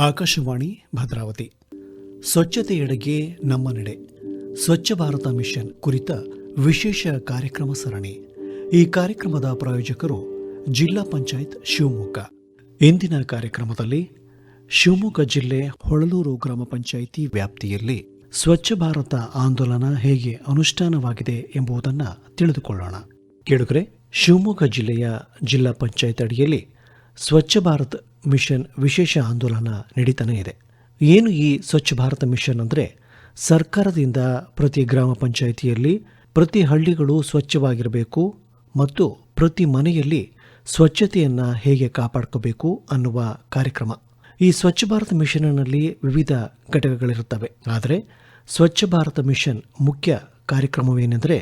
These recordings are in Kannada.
ಆಕಾಶವಾಣಿ ಭದ್ರಾವತಿ. ಸ್ವಚ್ಛತೆಯೆಡೆಗೆ ನಮ್ಮ ನಡೆ. ಸ್ವಚ್ಛ ಭಾರತ ಮಿಷನ್ ಕುರಿತ ವಿಶೇಷ ಕಾರ್ಯಕ್ರಮ ಸರಣಿ. ಈ ಕಾರ್ಯಕ್ರಮದ ಪ್ರಾಯೋಜಕರು ಜಿಲ್ಲಾ ಪಂಚಾಯತ್ ಶಿವಮೊಗ್ಗ. ಇಂದಿನ ಕಾರ್ಯಕ್ರಮದಲ್ಲಿ ಶಿವಮೊಗ್ಗ ಜಿಲ್ಲೆ ಹೊಳಲೂರು ಗ್ರಾಮ ಪಂಚಾಯಿತಿ ವ್ಯಾಪ್ತಿಯಲ್ಲಿ ಸ್ವಚ್ಛ ಭಾರತ ಆಂದೋಲನ ಹೇಗೆ ಅನುಷ್ಠಾನವಾಗಿದೆ ಎಂಬುದನ್ನು ತಿಳಿದುಕೊಳ್ಳೋಣ. ಕೇಳುಗರೆ, ಶಿವಮೊಗ್ಗ ಜಿಲ್ಲೆಯ ಜಿಲ್ಲಾ ಪಂಚಾಯತ್ ಅಡಿಯಲ್ಲಿ ಸ್ವಚ್ಛ ಭಾರತ್ ಮಿಷನ್ ವಿಶೇಷ ಆಂದೋಲನ ನಡೀತಾನೆ ಇದೆ. ಏನು ಈ ಸ್ವಚ್ಛ ಭಾರತ ಮಿಷನ್ ಅಂದರೆ? ಸರ್ಕಾರದಿಂದ ಪ್ರತಿ ಗ್ರಾಮ ಪಂಚಾಯಿತಿಯಲ್ಲಿ ಪ್ರತಿ ಹಳ್ಳಿಗಳು ಸ್ವಚ್ಛವಾಗಿರಬೇಕು ಮತ್ತು ಪ್ರತಿ ಮನೆಯಲ್ಲಿ ಸ್ವಚ್ಛತೆಯನ್ನು ಹೇಗೆ ಕಾಪಾಡ್ಕೋಬೇಕು ಅನ್ನುವ ಕಾರ್ಯಕ್ರಮ. ಈ ಸ್ವಚ್ಛ ಭಾರತ ಮಿಷನ್ನಲ್ಲಿ ವಿವಿಧ ಘಟಕಗಳಿರುತ್ತವೆ. ಆದರೆ ಸ್ವಚ್ಛ ಭಾರತ ಮಿಷನ್ ಮುಖ್ಯ ಕಾರ್ಯಕ್ರಮವೇನೆಂದರೆ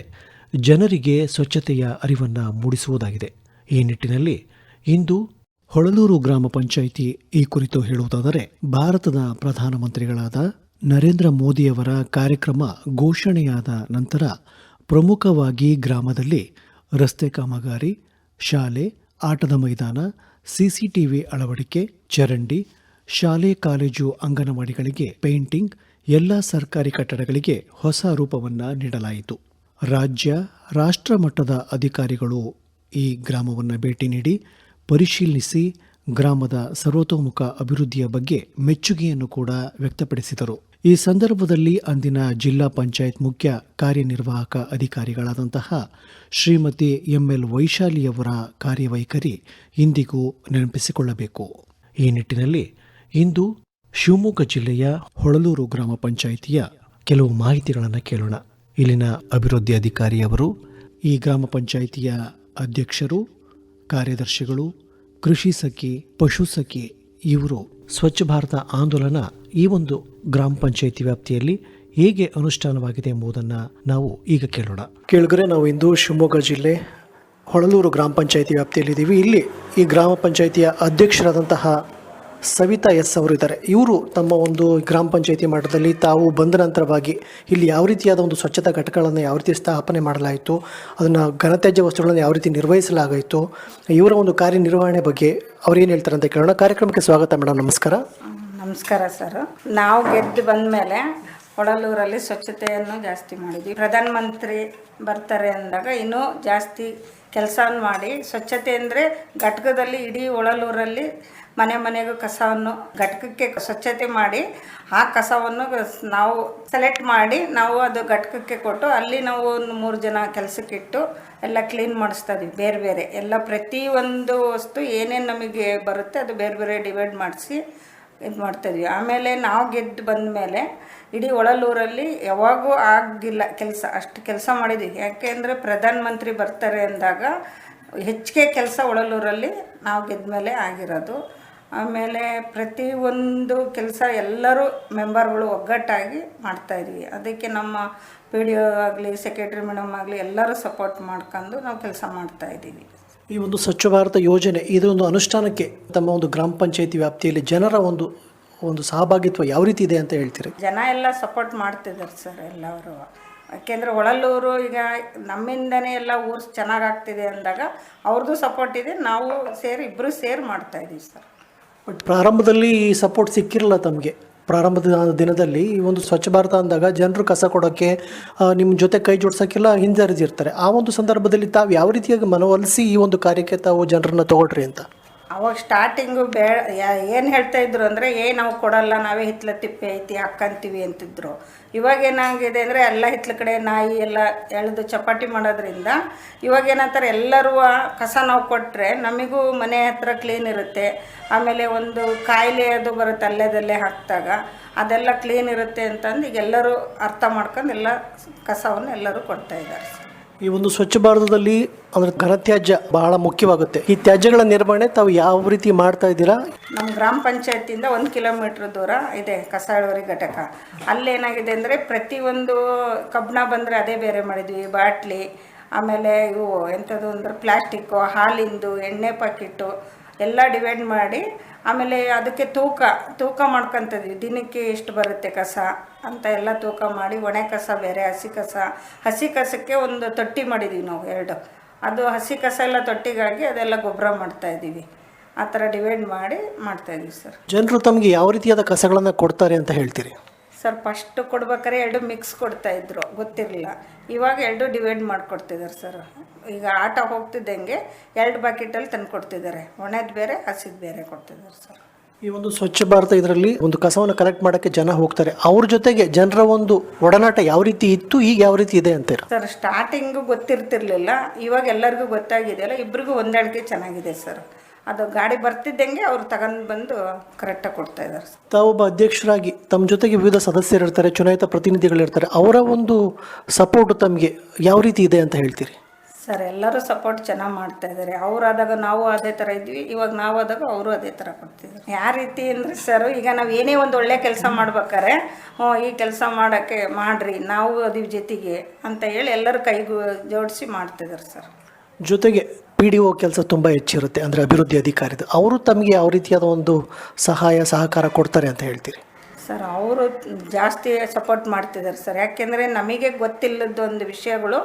ಜನರಿಗೆ ಸ್ವಚ್ಛತೆಯ ಅರಿವನ್ನು ಮೂಡಿಸುವುದಾಗಿದೆ. ಈ ನಿಟ್ಟಿನಲ್ಲಿ ಇಂದು ಹೊಳಲೂರು ಗ್ರಾಮ ಪಂಚಾಯಿತಿ ಈ ಕುರಿತು ಹೇಳುವುದಾದರೆ, ಭಾರತದ ಪ್ರಧಾನಮಂತ್ರಿಗಳಾದ ನರೇಂದ್ರ ಮೋದಿಯವರ ಕಾರ್ಯಕ್ರಮ ಘೋಷಣೆಯಾದ ನಂತರ ಪ್ರಮುಖವಾಗಿ ಗ್ರಾಮದಲ್ಲಿ ರಸ್ತೆ ಕಾಮಗಾರಿ, ಶಾಲೆ, ಆಟದ ಮೈದಾನ, ಸಿಸಿಟಿವಿ ಅಳವಡಿಕೆ, ಚರಂಡಿ, ಶಾಲೆ, ಕಾಲೇಜು, ಅಂಗನವಾಡಿಗಳಿಗೆ ಪೇಂಟಿಂಗ್, ಎಲ್ಲ ಸರ್ಕಾರಿ ಕಟ್ಟಡಗಳಿಗೆ ಹೊಸ ರೂಪವನ್ನು ನೀಡಲಾಯಿತು. ರಾಜ್ಯ ರಾಷ್ಟ್ರ ಮಟ್ಟದ ಅಧಿಕಾರಿಗಳು ಈ ಗ್ರಾಮವನ್ನು ಭೇಟಿ ನೀಡಿ ಪರಿಶೀಲಿಸಿ ಗ್ರಾಮದ ಸರ್ವತೋಮುಖ ಅಭಿವೃದ್ಧಿಯ ಬಗ್ಗೆ ಮೆಚ್ಚುಗೆಯನ್ನು ಕೂಡ ವ್ಯಕ್ತಪಡಿಸಿದರು. ಈ ಸಂದರ್ಭದಲ್ಲಿ ಅಂದಿನ ಜಿಲ್ಲಾ ಪಂಚಾಯತ್ ಮುಖ್ಯ ಕಾರ್ಯನಿರ್ವಾಹಕ ಅಧಿಕಾರಿಗಳಾದಂತಹ ಶ್ರೀಮತಿ ಎಂಎಲ್ ವೈಶಾಲಿಯವರ ಕಾರ್ಯವೈಖರಿ ಇಂದಿಗೂ ನೆನಪಿಸಿಕೊಳ್ಳಬೇಕು. ಈ ನಿಟ್ಟಿನಲ್ಲಿ ಇಂದು ಶಿವಮೊಗ್ಗ ಜಿಲ್ಲೆಯ ಹೊಳಲೂರು ಗ್ರಾಮ ಪಂಚಾಯಿತಿಯ ಕೆಲವು ಮಾಹಿತಿಗಳನ್ನು ಕೇಳೋಣ. ಇಲ್ಲಿನ ಅಭಿವೃದ್ಧಿ ಅಧಿಕಾರಿಯವರು ಈ ಗ್ರಾಮ ಪಂಚಾಯಿತಿಯ ಅಧ್ಯಕ್ಷರು ಕಾರ್ಯದರ್ಶಿಗಳು, ಕೃಷಿ ಸಖಿ, ಪಶು ಸಖಿ, ಇವರು ಸ್ವಚ್ಛ ಭಾರತ ಆಂದೋಲನ ಈ ಒಂದು ಗ್ರಾಮ ಪಂಚಾಯಿತಿ ವ್ಯಾಪ್ತಿಯಲ್ಲಿ ಹೇಗೆ ಅನುಷ್ಠಾನವಾಗಿದೆ ಎಂಬುದನ್ನು ನಾವು ಈಗ ಕೇಳೋಣ. ಕೇಳಿದ್ರೆ ನಾವು ಇಂದು ಶಿವಮೊಗ್ಗ ಜಿಲ್ಲೆ ಹೊಳಲೂರು ಗ್ರಾಮ ಪಂಚಾಯಿತಿ ವ್ಯಾಪ್ತಿಯಲ್ಲಿದ್ದೀವಿ. ಇಲ್ಲಿ ಈ ಗ್ರಾಮ ಪಂಚಾಯಿತಿಯ ಅಧ್ಯಕ್ಷರಾದಂತಹ ಸವಿತಾ ಎಸ್ ಅವರು ಇದ್ದಾರೆ. ಇವರು ತಮ್ಮ ಒಂದು ಗ್ರಾಮ ಪಂಚಾಯಿತಿ ಮಟ್ಟದಲ್ಲಿ ತಾವು ಬಂದ ನಂತರವಾಗಿ ಇಲ್ಲಿ ಯಾವ ರೀತಿಯಾದ ಒಂದು ಸ್ವಚ್ಛತಾ ಘಟಕಗಳನ್ನು ಯಾವ ರೀತಿ ಸ್ಥಾಪನೆ ಮಾಡಲಾಯಿತು, ಅದನ್ನು ಘನತ್ಯಾಜ್ಯ ವಸ್ತುಗಳನ್ನು ಯಾವ ರೀತಿ ನಿರ್ವಹಿಸಲಾಗಿತ್ತು ಇವರ ಒಂದು ಕಾರ್ಯನಿರ್ವಹಣೆ ಬಗ್ಗೆ ಅವ್ರು ಏನು ಹೇಳ್ತಾರೆ ಅಂತ ಕೇಳೋಣ. ಕಾರ್ಯಕ್ರಮಕ್ಕೆ ಸ್ವಾಗತ ಮೇಡಮ್ ನಮಸ್ಕಾರ. ನಮಸ್ಕಾರ ಸರ್. ನಾವು ಗೆದ್ದು ಬಂದಮೇಲೆ ಹೊಳಲೂರಲ್ಲಿ ಸ್ವಚ್ಛತೆಯನ್ನು ಜಾಸ್ತಿ ಮಾಡಿದ್ವಿ. ಪ್ರಧಾನಮಂತ್ರಿ ಬರ್ತಾರೆ ಅಂದಾಗ ಇನ್ನೂ ಜಾಸ್ತಿ ಕೆಲಸ ಮಾಡಿ, ಸ್ವಚ್ಛತೆ ಅಂದರೆ ಘಟಕದಲ್ಲಿ ಇಡೀ ಹೊಳಲೂರಲ್ಲಿ ಮನೆ ಮನೆಗೂ ಕಸವನ್ನು, ಘಟಕಕ್ಕೆ ಸ್ವಚ್ಛತೆ ಮಾಡಿ, ಆ ಕಸವನ್ನು ನಾವು ಸೆಲೆಕ್ಟ್ ಮಾಡಿ, ನಾವು ಅದು ಘಟಕಕ್ಕೆ ಕೊಟ್ಟು ಅಲ್ಲಿ ನಾವು ಒಂದು ಮೂರು ಜನ ಕೆಲಸಕ್ಕಿಟ್ಟು ಎಲ್ಲ ಕ್ಲೀನ್ ಮಾಡಿಸ್ತಾ ಇದ್ವಿ ಬೇರೆ ಬೇರೆ. ಎಲ್ಲ ಪ್ರತಿಯೊಂದು ವಸ್ತು ಏನೇನು ನಮಗೆ ಬರುತ್ತೆ ಅದು ಬೇರೆ ಬೇರೆ ಡಿವೈಡ್ ಮಾಡಿಸಿ ಇದು ಮಾಡ್ತಾಯಿದ್ವಿ. ಆಮೇಲೆ ನಾವು ಗೆದ್ದು ಬಂದ ಮೇಲೆ ಇಡೀ ಒಳಲೂರಲ್ಲಿ ಯಾವಾಗೂ ಆಗಿಲ್ಲ ಕೆಲಸ, ಅಷ್ಟು ಕೆಲಸ ಮಾಡಿದ್ವಿ. ಯಾಕೆಂದರೆ ಪ್ರಧಾನಮಂತ್ರಿ ಬರ್ತಾರೆ ಅಂದಾಗ ಹೆಚ್ಚಿಗೆ ಕೆಲಸ ಒಳಲೂರಲ್ಲಿ ನಾವು ಗೆದ್ದ ಮೇಲೆ ಆಗಿರೋದು. ಆಮೇಲೆ ಪ್ರತಿ ಒಂದು ಕೆಲಸ ಎಲ್ಲರೂ ಮೆಂಬರ್ಗಳು ಒಗ್ಗಟ್ಟಾಗಿ ಮಾಡ್ತಾಯಿದ್ವಿ ಅದಕ್ಕೆ ನಮ್ಮ ಪಿ ಡಿ ಒ ಆಗಲಿ ಸೆಕ್ರೆಟ್ರಿ ಮೇಡಮ್ ಆಗಲಿ ಎಲ್ಲರೂ ಸಪೋರ್ಟ್ ಮಾಡ್ಕೊಂಡು ನಾವು ಕೆಲಸ ಮಾಡ್ತಾಯಿದ್ದೀವಿ ಈ ಒಂದು ಸ್ವಚ್ಛ ಭಾರತ ಯೋಜನೆ ಇದೊಂದು ಅನುಷ್ಠಾನಕ್ಕೆ ತಮ್ಮ ಒಂದು ಗ್ರಾಮ ಪಂಚಾಯಿತಿ ವ್ಯಾಪ್ತಿಯಲ್ಲಿ ಜನರ ಒಂದು ಒಂದು ಸಹಭಾಗಿತ್ವ ಯಾವ ರೀತಿ ಇದೆ ಅಂತ ಹೇಳ್ತೀರಿ? ಜನ ಎಲ್ಲ ಸಪೋರ್ಟ್ ಮಾಡ್ತಿದ್ದಾರೆ ಸರ್ ಎಲ್ಲರೂ. ಯಾಕೆಂದರೆ ಒಳಲ್ಲೂರು ಈಗ ನಮ್ಮಿಂದನೇ ಎಲ್ಲ ಊರು ಚೆನ್ನಾಗಾಗ್ತಿದೆ ಅಂದಾಗ ಅವ್ರದ್ದು ಸಪೋರ್ಟ್ ಇದೆ ನಾವು ಸೇರಿ ಇಬ್ಬರು ಸೇರಿ ಮಾಡ್ತಾಯಿದ್ದೀವಿ ಸರ್. ಬಟ್ ಪ್ರಾರಂಭದಲ್ಲಿ ಈ ಸಪೋರ್ಟ್ ಸಿಕ್ಕಿರಲ್ಲ ತಮಗೆ. ಪ್ರಾರಂಭದ ದಿನದಲ್ಲಿ ಈ ಒಂದು ಸ್ವಚ್ಛ ಭಾರತ ಅಂದಾಗ ಜನರು ಕಸ ಕೊಡೋಕ್ಕೆ ನಿಮ್ಮ ಜೊತೆ ಕೈ ಜೋಡ್ಸೋಕ್ಕೆಲ್ಲ ಹಿಂಜರಿದಿರ್ತಾರೆ. ಆ ಒಂದು ಸಂದರ್ಭದಲ್ಲಿ ತಾವು ಯಾವ ರೀತಿಯಾಗಿ ಮನವೊಲಿಸಿ ಈ ಒಂದು ಕಾರ್ಯಕ್ಕೆ ತಾವು ಜನರನ್ನ ತಗೊಳ್ರಿ ಅಂತ? ಅವಾಗ ಸ್ಟಾರ್ಟಿಂಗು ಬೇ ಏನು ಹೇಳ್ತಾ ಇದ್ರು ಅಂದರೆ, ಏ, ನಾವು ಕೊಡಲ್ಲ, ನಾವೇ ಹಿತ್ಲ ತಿಪ್ಪೆ ಐತಿ ಹಾಕ್ಕಂತೀವಿ ಅಂತಿದ್ರು. ಇವಾಗ ಏನಾಗಿದೆ ಅಂದರೆ, ಎಲ್ಲ ಹಿತ್ಲ ಕಡೆ ನಾಯಿ ಎಲ್ಲ ಎಳೆದು ಚಪಾಟಿ ಮಾಡೋದ್ರಿಂದ, ಇವಾಗ ಏನಂತಾರೆ, ಎಲ್ಲರೂ ಕಸ ನಾವು ಕೊಟ್ಟರೆ ನಮಗೂ ಮನೆ ಹತ್ರ ಕ್ಲೀನ್ ಇರುತ್ತೆ. ಆಮೇಲೆ ಒಂದು ಕಾಯಿಲೆ ಅದು ಬರುತ್ತೆ ಅಲ್ಲೇದಲ್ಲೇ ಹಾಕಿದಾಗ, ಅದೆಲ್ಲ ಕ್ಲೀನ್ ಇರುತ್ತೆ ಅಂತಂದು ಈಗ ಎಲ್ಲರೂ ಅರ್ಥ ಮಾಡ್ಕೊಂಡು ಎಲ್ಲ ಕಸವನ್ನು ಎಲ್ಲರೂ ಕೊಡ್ತಾ ಇದ್ದಾರೆ. ಈ ಒಂದು ಸ್ವಚ್ಛ ಭಾರತದಲ್ಲಿ ಅಂದ್ರೆ ಘನತ್ಯಾಜ್ಯ ಬಹಳ ಮುಖ್ಯವಾಗುತ್ತೆ. ಈ ತ್ಯಾಜ್ಯಗಳ ನಿರ್ವಹಣೆ ತಾವು ಯಾವ ರೀತಿ ಮಾಡ್ತಾ ಇದ್ದೀರಾ? ನಮ್ಮ ಗ್ರಾಮ ಪಂಚಾಯತಿಯಿಂದ ಒಂದು ಕಿಲೋಮೀಟ್ರ್ ದೂರ ಇದೆ ಕಸ ಇಳುವರಿ ಘಟಕ. ಅಲ್ಲೇನಾಗಿದೆ ಅಂದರೆ ಪ್ರತಿಯೊಂದು ಕಬ್ಬಣ ಬಂದರೆ ಅದೇ ಬೇರೆ ಮಾಡಿದ್ವಿ. ಬಾಟ್ಲಿ, ಆಮೇಲೆ ಇವು ಎಂಥದ್ದು ಅಂದ್ರೆ ಪ್ಲಾಸ್ಟಿಕ್ಕು ಹಾಲಿಂದು, ಎಣ್ಣೆ ಪಾಕಿಟ್ಟು ಎಲ್ಲ ಡಿವೈಡ್ ಮಾಡಿ ಆಮೇಲೆ ಅದಕ್ಕೆ ತೂಕ ತೂಕ ಮಾಡ್ಕೊತಿದ್ವಿ. ದಿನಕ್ಕೆ ಎಷ್ಟು ಬರುತ್ತೆ ಕಸ? ಅಂತ ಎಲ್ಲ ತೂಕ ಮಾಡಿ, ಒಣ ಕಸ ಬೇರೆ, ಹಸಿ ಕಸ. ಹಸಿ ಕಸಕ್ಕೆ ಒಂದು ತೊಟ್ಟಿ ಮಾಡಿದ್ದೀವಿ ನಾವು ಎರಡು. ಅದು ಹಸಿ ಕಸ ಎಲ್ಲ ತೊಟ್ಟಿಗಾಗಿ ಅದೆಲ್ಲ ಗೊಬ್ಬರ ಮಾಡ್ತಾಯಿದ್ದೀವಿ ಆ ಥರ ಡಿವೈಡ್ ಮಾಡಿ ಮಾಡ್ತಾಯಿದ್ದೀವಿ ಸರ್. ಜನರು ತಮಗೆ ಯಾವ ರೀತಿಯಾದ ಕಸಗಳನ್ನು ಕೊಡ್ತಾರೆ ಅಂತ ಹೇಳ್ತೀರಿ? ಸರ್ ಫಸ್ಟ್ ಕೊಡ್ಬೇಕಾರೆ ಎರಡು ಮಿಕ್ಸ್ ಕೊಡ್ತಾಯಿದ್ರು ಗೊತ್ತಿರಲಿಲ್ಲ. ಇವಾಗ ಎರಡು ಡಿವೈಡ್ ಮಾಡಿಕೊಡ್ತಿದ್ದಾರೆ ಸರ್ ಈಗ ಆಟ ಹೋಗ್ತಿದ್ದಂಗೆ ಎರಡು ಬಕೆಟಲ್ಲಿ ತಂದು ಕೊಡ್ತಿದ್ದಾರೆ ಒಣದು ಬೇರೆ ಹಸಿದು ಬೇರೆ ಕೊಡ್ತಿದ್ದಾರೆ ಸರ್ ಈ ಒಂದು ಸ್ವಚ್ಛ ಭಾರತ ಇದರಲ್ಲಿ ಒಂದು ಕಸವನ್ನು ಕಲೆಕ್ಟ್ ಮಾಡೋಕ್ಕೆ ಜನ ಹೋಗ್ತಾರೆ. ಅವ್ರ ಜೊತೆಗೆ ಜನರ ಒಂದು ಒಡನಾಟ ಯಾವ ರೀತಿ ಇತ್ತು ಈಗ ಯಾವ ರೀತಿ ಇದೆ ಅಂತೀರ? ಸರ್ ಸ್ಟಾರ್ಟಿಂಗು ಗೊತ್ತಿರ್ತಿರ್ಲಿಲ್ಲ. ಇವಾಗ ಎಲ್ಲರಿಗೂ ಗೊತ್ತಾಗಿದೆಯಲ್ಲ ಇಬ್ರಿಗೂ ಹೊಂದಾಣಿಕೆ ಚೆನ್ನಾಗಿದೆ ಸರ್ ಅದು ಗಾಡಿ ಬರ್ತಿದ್ದಂಗೆ ಅವ್ರು ತಗೊಂಡು ಬಂದು ಕರೆಕ್ಟಾಗಿ ಕೊಡ್ತಾ ಇದ್ದಾರೆ ತಾವೊಬ್ಬ ಅಧ್ಯಕ್ಷರಾಗಿ ತಮ್ಮ ಜೊತೆಗೆ ವಿವಿಧ ಸದಸ್ಯರಿರ್ತಾರೆ ಚುನಾಯಿತ ಪ್ರತಿನಿಧಿಗಳಿರ್ತಾರೆ ಅವರ ಒಂದು ಸಪೋರ್ಟ್ ತಮಗೆ ಯಾವ ರೀತಿ ಇದೆ ಅಂತ ಹೇಳ್ತೀರಿ? ಸರ್ ಎಲ್ಲರೂ ಸಪೋರ್ಟ್ ಚೆನ್ನಾಗಿ ಮಾಡ್ತಾ ಇದ್ದಾರೆ ಅವರಾದಾಗ ನಾವು ಅದೇ ಥರ ಇದ್ವಿ ಇವಾಗ ನಾವು ಆದಾಗ ಅವರು ಅದೇ ಥರ ಕೊಡ್ತಿದ್ದಾರೆ ಯಾವ ರೀತಿ ಅಂದರೆ ಸರ್ ಈಗ ನಾವು ಏನೇ ಒಂದು ಒಳ್ಳೆ ಕೆಲಸ ಮಾಡ್ಬೇಕಾರೆ ಹ್ಞೂ ಈ ಕೆಲಸ ಮಾಡೋಕ್ಕೆ ಮಾಡಿರಿ ನಾವು ಅದ್ರ ಜೊತೆಗೆ ಅಂತ ಹೇಳಿ ಎಲ್ಲರೂ ಕೈಗೂ ಜೋಡಿಸಿ ಮಾಡ್ತಿದ್ದಾರೆ ಸರ್. ಜೊತೆಗೆ ಪಿ ಡಿ ಒ ಕೆಲಸ ತುಂಬ ಹೆಚ್ಚಿರುತ್ತೆ ಅಂದರೆ ಅಭಿವೃದ್ಧಿ ಅಧಿಕಾರಿದು. ಅವರು ತಮಗೆ ಯಾವ ರೀತಿಯಾದ ಒಂದು ಸಹಾಯ ಸಹಕಾರ ಕೊಡ್ತಾರೆ ಅಂತ ಹೇಳ್ತೀರಿ? ಸರ್ ಅವರು ಜಾಸ್ತಿ ಸಪೋರ್ಟ್ ಮಾಡ್ತಿದ್ದಾರೆ ಸರ್. ಯಾಕೆಂದರೆ ನಮಗೆ ಗೊತ್ತಿಲ್ಲದ ಒಂದು ವಿಷಯಗಳು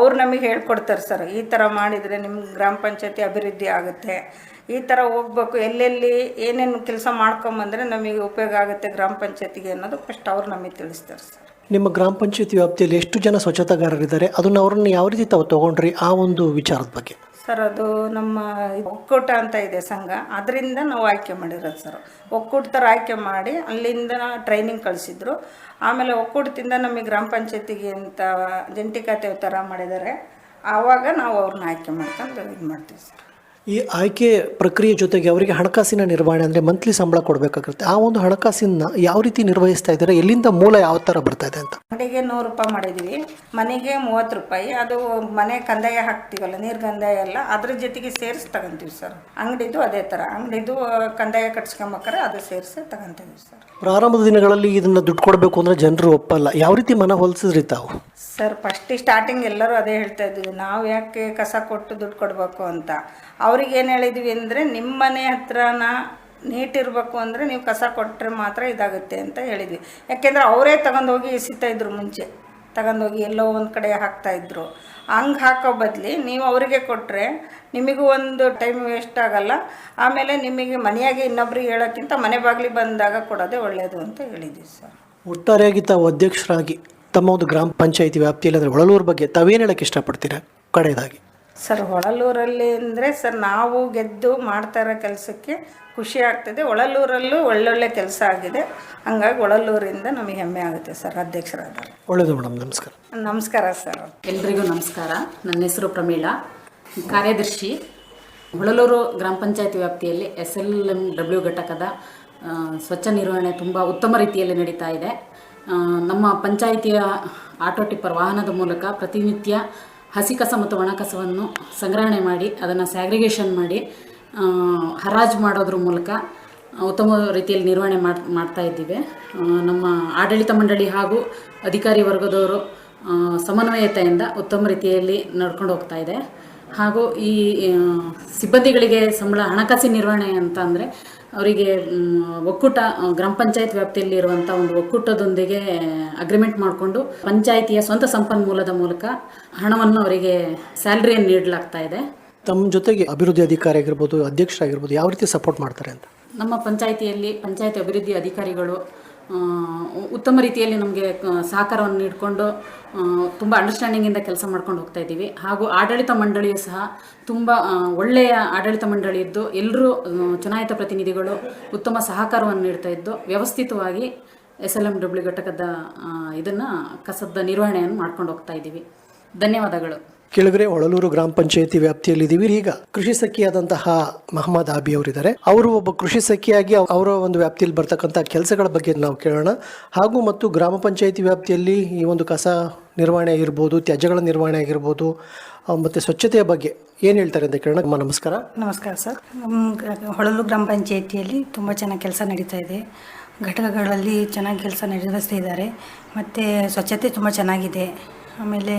ಅವ್ರು ನಮಗೆ ಹೇಳ್ಕೊಡ್ತಾರೆ ಸರ್. ಈ ಥರ ಮಾಡಿದರೆ ನಿಮ್ಮ ಗ್ರಾಮ ಪಂಚಾಯತಿ ಅಭಿವೃದ್ಧಿ ಆಗುತ್ತೆ. ಈ ಥರ ಹೋಗ್ಬೇಕು. ಎಲ್ಲೆಲ್ಲಿ ಏನೇನು ಕೆಲಸ ಮಾಡ್ಕೊಂಬಂದರೆ ನಮಗೆ ಉಪಯೋಗ ಆಗುತ್ತೆ ಗ್ರಾಮ ಪಂಚಾಯತಿಗೆ ಅನ್ನೋದು ಫಸ್ಟ್ ಅವ್ರು ನಮಗೆ ತಿಳಿಸ್ತಾರೆ ಸರ್. ನಿಮ್ಮ ಗ್ರಾಮ ಪಂಚಾಯತಿ ವ್ಯಾಪ್ತಿಯಲ್ಲಿ ಎಷ್ಟು ಜನ ಸ್ವಚ್ಛತಾಗಾರರಿದ್ದಾರೆ? ಅದನ್ನು ಅವ್ರನ್ನ ಯಾವ ರೀತಿ ತಾವು ತೊಗೊಂಡ್ರಿ? ಆ ಒಂದು ವಿಚಾರದ ಬಗ್ಗೆ. ಸರ್, ಅದು ನಮ್ಮ ಒಕ್ಕೂಟ ಅಂತ ಇದೆ ಸಂಘ. ಅದರಿಂದ ನಾವು ಆಯ್ಕೆ ಮಾಡಿರೋದು ಸರ್. ಒಕ್ಕೂಟ ಥರ ಆಯ್ಕೆ ಮಾಡಿ ಅಲ್ಲಿಂದ ಟ್ರೈನಿಂಗ್ ಕಳಿಸಿದ್ರು. ಆಮೇಲೆ ಒಕ್ಕೂಟದಿಂದ ನಮಗೆ ಗ್ರಾಮ ಪಂಚಾಯತಿಗೆ ಅಂತ ಜಂಟಿ ಖಾತೆ ಥರ ಮಾಡಿದ್ದಾರೆ. ಆವಾಗ ನಾವು ಅವ್ರನ್ನ ಆಯ್ಕೆ ಮಾಡ್ಕೊಂಡು ಇದು ಮಾಡ್ತೀವಿ ಸರ್. ಈ ಆಯ್ಕೆ ಪ್ರಕ್ರಿಯೆ ಜೊತೆಗೆ ಅವರಿಗೆ ಹಣಕಾಸಿನ ನಿರ್ವಹಣೆ ಅಂದರೆ ಮಂತ್ಲಿ ಸಂಬಳ ಕೊಡಬೇಕಾಗುತ್ತೆ ಆ ಒಂದು ಹಣಕಾಸಿನ ಯಾವ ರೀತಿ ನಿರ್ವಹಿಸ್ತಾ ಇದ್ದಾರೆ ಎಲ್ಲಿಂದ ಮೂಲ ಯಾವ ಥರ ಬರ್ತಾ ಇದೆ ಅಂತ? ಮನೆಗೆ ನೂರು ರೂಪಾಯಿ ಮಾಡಿದ್ವಿ ಮನೆಗೆ ಮೂವತ್ತು ರೂಪಾಯಿ. ಅದು ಮನೆ ಕಂದಾಯ ಹಾಕ್ತೀವಲ್ಲ ನೀರು ಕಂದಾಯ ಎಲ್ಲ ಅದ್ರ ಜೊತೆಗೆ ಸೇರಿಸಿ ತಗೊಂತೀವಿ ಸರ್. ಅಂಗಡಿದು ಅದೇ ಥರ ಅಂಗಡಿದು ಕಂದಾಯ ಕಟ್ಸ್ಕೊಂಬೇಕಾರೆ ಅದು ಸೇರಿಸಿ ತಗೊಂತೀವಿ ಸರ್. ಪ್ರಾರಂಭದ ದಿನಗಳಲ್ಲಿ ಇದನ್ನು ದುಡ್ಡು ಕೊಡಬೇಕು ಅಂದರೆ ಜನರು ಒಪ್ಪಲ್ಲ. ಯಾವ ರೀತಿ ಮನ ಹೊಲಿಸಿದ್ರಿ ತಾವು? ಸರ್ ಫಸ್ಟ್ ಸ್ಟಾರ್ಟಿಂಗ್ ಎಲ್ಲರೂ ಅದೇ ಹೇಳ್ತಾ ಇದ್ವಿ. ನಾವು ಯಾಕೆ ಕಸ ಕೊಟ್ಟು ದುಡ್ಡು ಕೊಡಬೇಕು ಅಂತ. ಅವ್ರಿಗೆ ಏನು ಹೇಳಿದ್ವಿ ಅಂದರೆ ನಿಮ್ಮ ಮನೆ ಹತ್ರನ ನೀಟಿರಬೇಕು ಅಂದರೆ ನೀವು ಕಸ ಕೊಟ್ಟರೆ ಮಾತ್ರ ಇದಾಗುತ್ತೆ ಅಂತ ಹೇಳಿದ್ವಿ. ಯಾಕೆಂದರೆ ಅವರೇ ತಗೊಂಡೋಗಿ ಎಸಿತಾ ಇದ್ರು ಮುಂಚೆ. ತಗೊಂಡೋಗಿ ಎಲ್ಲೋ ಒಂದು ಕಡೆ ಹಾಕ್ತಾಯಿದ್ರು ಹಂಗೆ ಹಾಕೋ ಬದಲಿ ನೀವು ಅವರಿಗೆ ಕೊಟ್ಟರೆ ನಿಮಗೂ ಒಂದು ಟೈಮ್ ವೇಸ್ಟ್ ಆಗಲ್ಲ. ಆಮೇಲೆ ನಿಮಗೆ ಮನೆಯಾಗೆ ಇನ್ನೊಬ್ರಿಗೆ ಹೇಳೋಕ್ಕಿಂತ ಮನೆ ಬಾಗಿಲಿಗೆ ಬಂದಾಗ ಕೊಡೋದೇ ಒಳ್ಳೆಯದು ಅಂತ ಹೇಳಿದ್ವಿ ಸರ್. ಒಟ್ಟಾರೆಯಾಗಿ ತಾವು ಅಧ್ಯಕ್ಷರಾಗಿ ತಮ್ಮ ಒಂದು ಗ್ರಾಮ ಪಂಚಾಯಿತಿ ವ್ಯಾಪ್ತಿಯಲ್ಲಿ ಅಂದರೆ ಒಳಲೂರು ಬಗ್ಗೆ ತಾವೇನು ಹೇಳೋಕ್ಕೆ ಇಷ್ಟಪಡ್ತೀರಾ? ಕಡೆಯದಾಗಿ. ಸರ್ ಹೊಳಲೂರಲ್ಲಿ ಅಂದರೆ ಸರ್ ನಾವು ಗೆದ್ದು ಮಾಡ್ತಾ ಇರೋ ಕೆಲಸಕ್ಕೆ ಖುಷಿ ಆಗ್ತದೆ. ಒಳಲೂರಲ್ಲೂ ಒಳ್ಳೊಳ್ಳೆ ಕೆಲಸ ಆಗಿದೆ. ಹಂಗಾಗಿ ಒಳಲೂರಿಂದ ನಮಗೆ ಹೆಮ್ಮೆ ಆಗುತ್ತೆ ಸರ್ ಅಧ್ಯಕ್ಷರಾದ ಒಳ್ಳೆಯದು ಮೇಡಮ್ ನಮಸ್ಕಾರ. ನಮಸ್ಕಾರ ಸರ್. ಎಲ್ರಿಗೂ ನಮಸ್ಕಾರ. ನನ್ನ ಹೆಸರು ಪ್ರಮೀಳಾ. ಕಾರ್ಯದರ್ಶಿ. ಹೊಳಲೂರು ಗ್ರಾಮ ಪಂಚಾಯತ್ ವ್ಯಾಪ್ತಿಯಲ್ಲಿ ಎಸ್ ಎಲ್ ಎಂ ಡಬ್ಲ್ಯೂ ಘಟಕದ ಸ್ವಚ್ಛ ನಿರ್ವಹಣೆ ತುಂಬ ಉತ್ತಮ ರೀತಿಯಲ್ಲಿ ನಡೀತಾ ಇದೆ. ನಮ್ಮ ಪಂಚಾಯಿತಿಯ ಆಟೋ ಟಿಪ್ಪರ್ ವಾಹನದ ಮೂಲಕ ಪ್ರತಿನಿತ್ಯ ಹಸಿ ಕಸ ಮತ್ತು ಒಣ ಕಸವನ್ನು ಸಂಗ್ರಹಣೆ ಮಾಡಿ, ಅದನ್ನು ಸ್ಯಾಗ್ರಿಗೇಷನ್ ಮಾಡಿ ಹರಾಜು ಮಾಡೋದ್ರ ಮೂಲಕ ಉತ್ತಮ ರೀತಿಯಲ್ಲಿ ನಿರ್ವಹಣೆ ಮಾಡಿ, ಮಾಡ್ತಾ ಇದ್ದೀವಿ. ನಮ್ಮ ಆಡಳಿತ ಮಂಡಳಿ ಹಾಗೂ ಅಧಿಕಾರಿ ವರ್ಗದವರು ಸಮನ್ವಯತೆಯಿಂದ ಉತ್ತಮ ರೀತಿಯಲ್ಲಿ ನಡ್ಕೊಂಡು ಹೋಗ್ತಾ ಇದೆ. ಹಾಗೂ ಈ ಸಿಬ್ಬಂದಿಗಳಿಗೆ ಸಂಬಳ ಹಣಕಾಸಿನ ನಿರ್ವಹಣೆ ಅಂತ ಅಂದರೆ ಅವರಿಗೆ ಒಕ್ಕೂಟ, ಗ್ರಾಮ ಪಂಚಾಯತ್ ವ್ಯಾಪ್ತಿಯಲ್ಲಿ ಇರುವಂಥ ಒಂದು ಒಕ್ಕೂಟದೊಂದಿಗೆ ಅಗ್ರಿಮೆಂಟ್ ಮಾಡಿಕೊಂಡು ಪಂಚಾಯಿತಿಯ ಸ್ವಂತ ಸಂಪನ್ಮೂಲದ ಮೂಲಕ ಹಣವನ್ನು ಅವರಿಗೆ ಸ್ಯಾಲ್ರಿಯನ್ನು ನೀಡಲಾಗ್ತಾ ಇದೆ. ತಮ್ಮ ಜೊತೆಗೆ ಅಭಿವೃದ್ಧಿ ಅಧಿಕಾರಿ ಆಗಿರ್ಬೋದು ಅಧ್ಯಕ್ಷರಾಗಿರ್ಬೋದು, ಯಾವ ರೀತಿ ಸಪೋರ್ಟ್ ಮಾಡ್ತಾರೆ ಅಂತ? ನಮ್ಮ ಪಂಚಾಯಿತಿಯಲ್ಲಿ ಪಂಚಾಯತ್ ಅಭಿವೃದ್ಧಿ ಅಧಿಕಾರಿಗಳು ಉತ್ತಮ ರೀತಿಯಲ್ಲಿ ನಮಗೆ ಸಹಕಾರವನ್ನು ನೀಡಿಕೊಂಡು ತುಂಬ ಅಂಡರ್ಸ್ಟ್ಯಾಂಡಿಂಗಿಂದ ಕೆಲಸ ಮಾಡ್ಕೊಂಡು ಹೋಗ್ತಾ ಇದ್ದೀವಿ. ಹಾಗೂ ಆಡಳಿತ ಮಂಡಳಿಯು ಸಹ ತುಂಬ ಒಳ್ಳೆಯ ಆಡಳಿತ ಮಂಡಳಿ ಇದ್ದು ಎಲ್ಲರೂ ಚುನಾಯಿತ ಪ್ರತಿನಿಧಿಗಳು ಉತ್ತಮ ಸಹಕಾರವನ್ನು ನೀಡ್ತಾ ಇದ್ದು, ವ್ಯವಸ್ಥಿತವಾಗಿ ಎಸ್ ಎಲ್ ಎಂ ಡಬ್ಲ್ಯೂ ಘಟಕದ ಇದನ್ನು ಕಸದ ನಿರ್ವಹಣೆಯನ್ನು ಮಾಡ್ಕೊಂಡು ಹೋಗ್ತಾ ಇದ್ದೀವಿ. ಧನ್ಯವಾದಗಳು. ಕೆಳಗರೆ ಒಳಲೂರು ಗ್ರಾಮ ಪಂಚಾಯತಿ ವ್ಯಾಪ್ತಿಯಲ್ಲಿ ಇದ್ದೀವಿ ಈಗ ಕೃಷಿ ಸಖಿಯಾದಂತಹ ಮಹಮ್ಮದ್ ಆಬಿ ಅವರಿದ್ದಾರೆ. ಅವರು ಒಬ್ಬ ಕೃಷಿ ಸಖಿಯಾಗಿ ಅವರ ಒಂದು ವ್ಯಾಪ್ತಿಯಲ್ಲಿ ಬರ್ತಕ್ಕಂಥ ಕೆಲಸಗಳ ಬಗ್ಗೆ ನಾವು ಕೇಳೋಣ. ಹಾಗೂ ಮತ್ತು ಗ್ರಾಮ ಪಂಚಾಯತಿ ವ್ಯಾಪ್ತಿಯಲ್ಲಿ ಈ ಒಂದು ಕಸ ನಿರ್ವಹಣೆ ಆಗಿರ್ಬೋದು, ತ್ಯಾಜ್ಯಗಳ ನಿರ್ವಹಣೆ ಆಗಿರ್ಬೋದು ಮತ್ತು ಸ್ವಚ್ಛತೆಯ ಬಗ್ಗೆ ಏನು ಹೇಳ್ತಾರೆ ಅಂತ ಕೇಳೋಣ. ನಮ್ಮ ನಮಸ್ಕಾರ. ನಮಸ್ಕಾರ ಸರ್. ಹೊಳಲು ಗ್ರಾಮ ಪಂಚಾಯಿತಿಯಲ್ಲಿ ತುಂಬ ಚೆನ್ನಾಗಿ ಕೆಲಸ ನಡೀತಾ ಇದೆ. ಘಟಕಗಳಲ್ಲಿ ಚೆನ್ನಾಗಿ ಕೆಲಸ ನಡೆಸ್ತಿದ್ದಾರೆ ಮತ್ತು ಸ್ವಚ್ಛತೆ ತುಂಬ ಚೆನ್ನಾಗಿದೆ. ಆಮೇಲೆ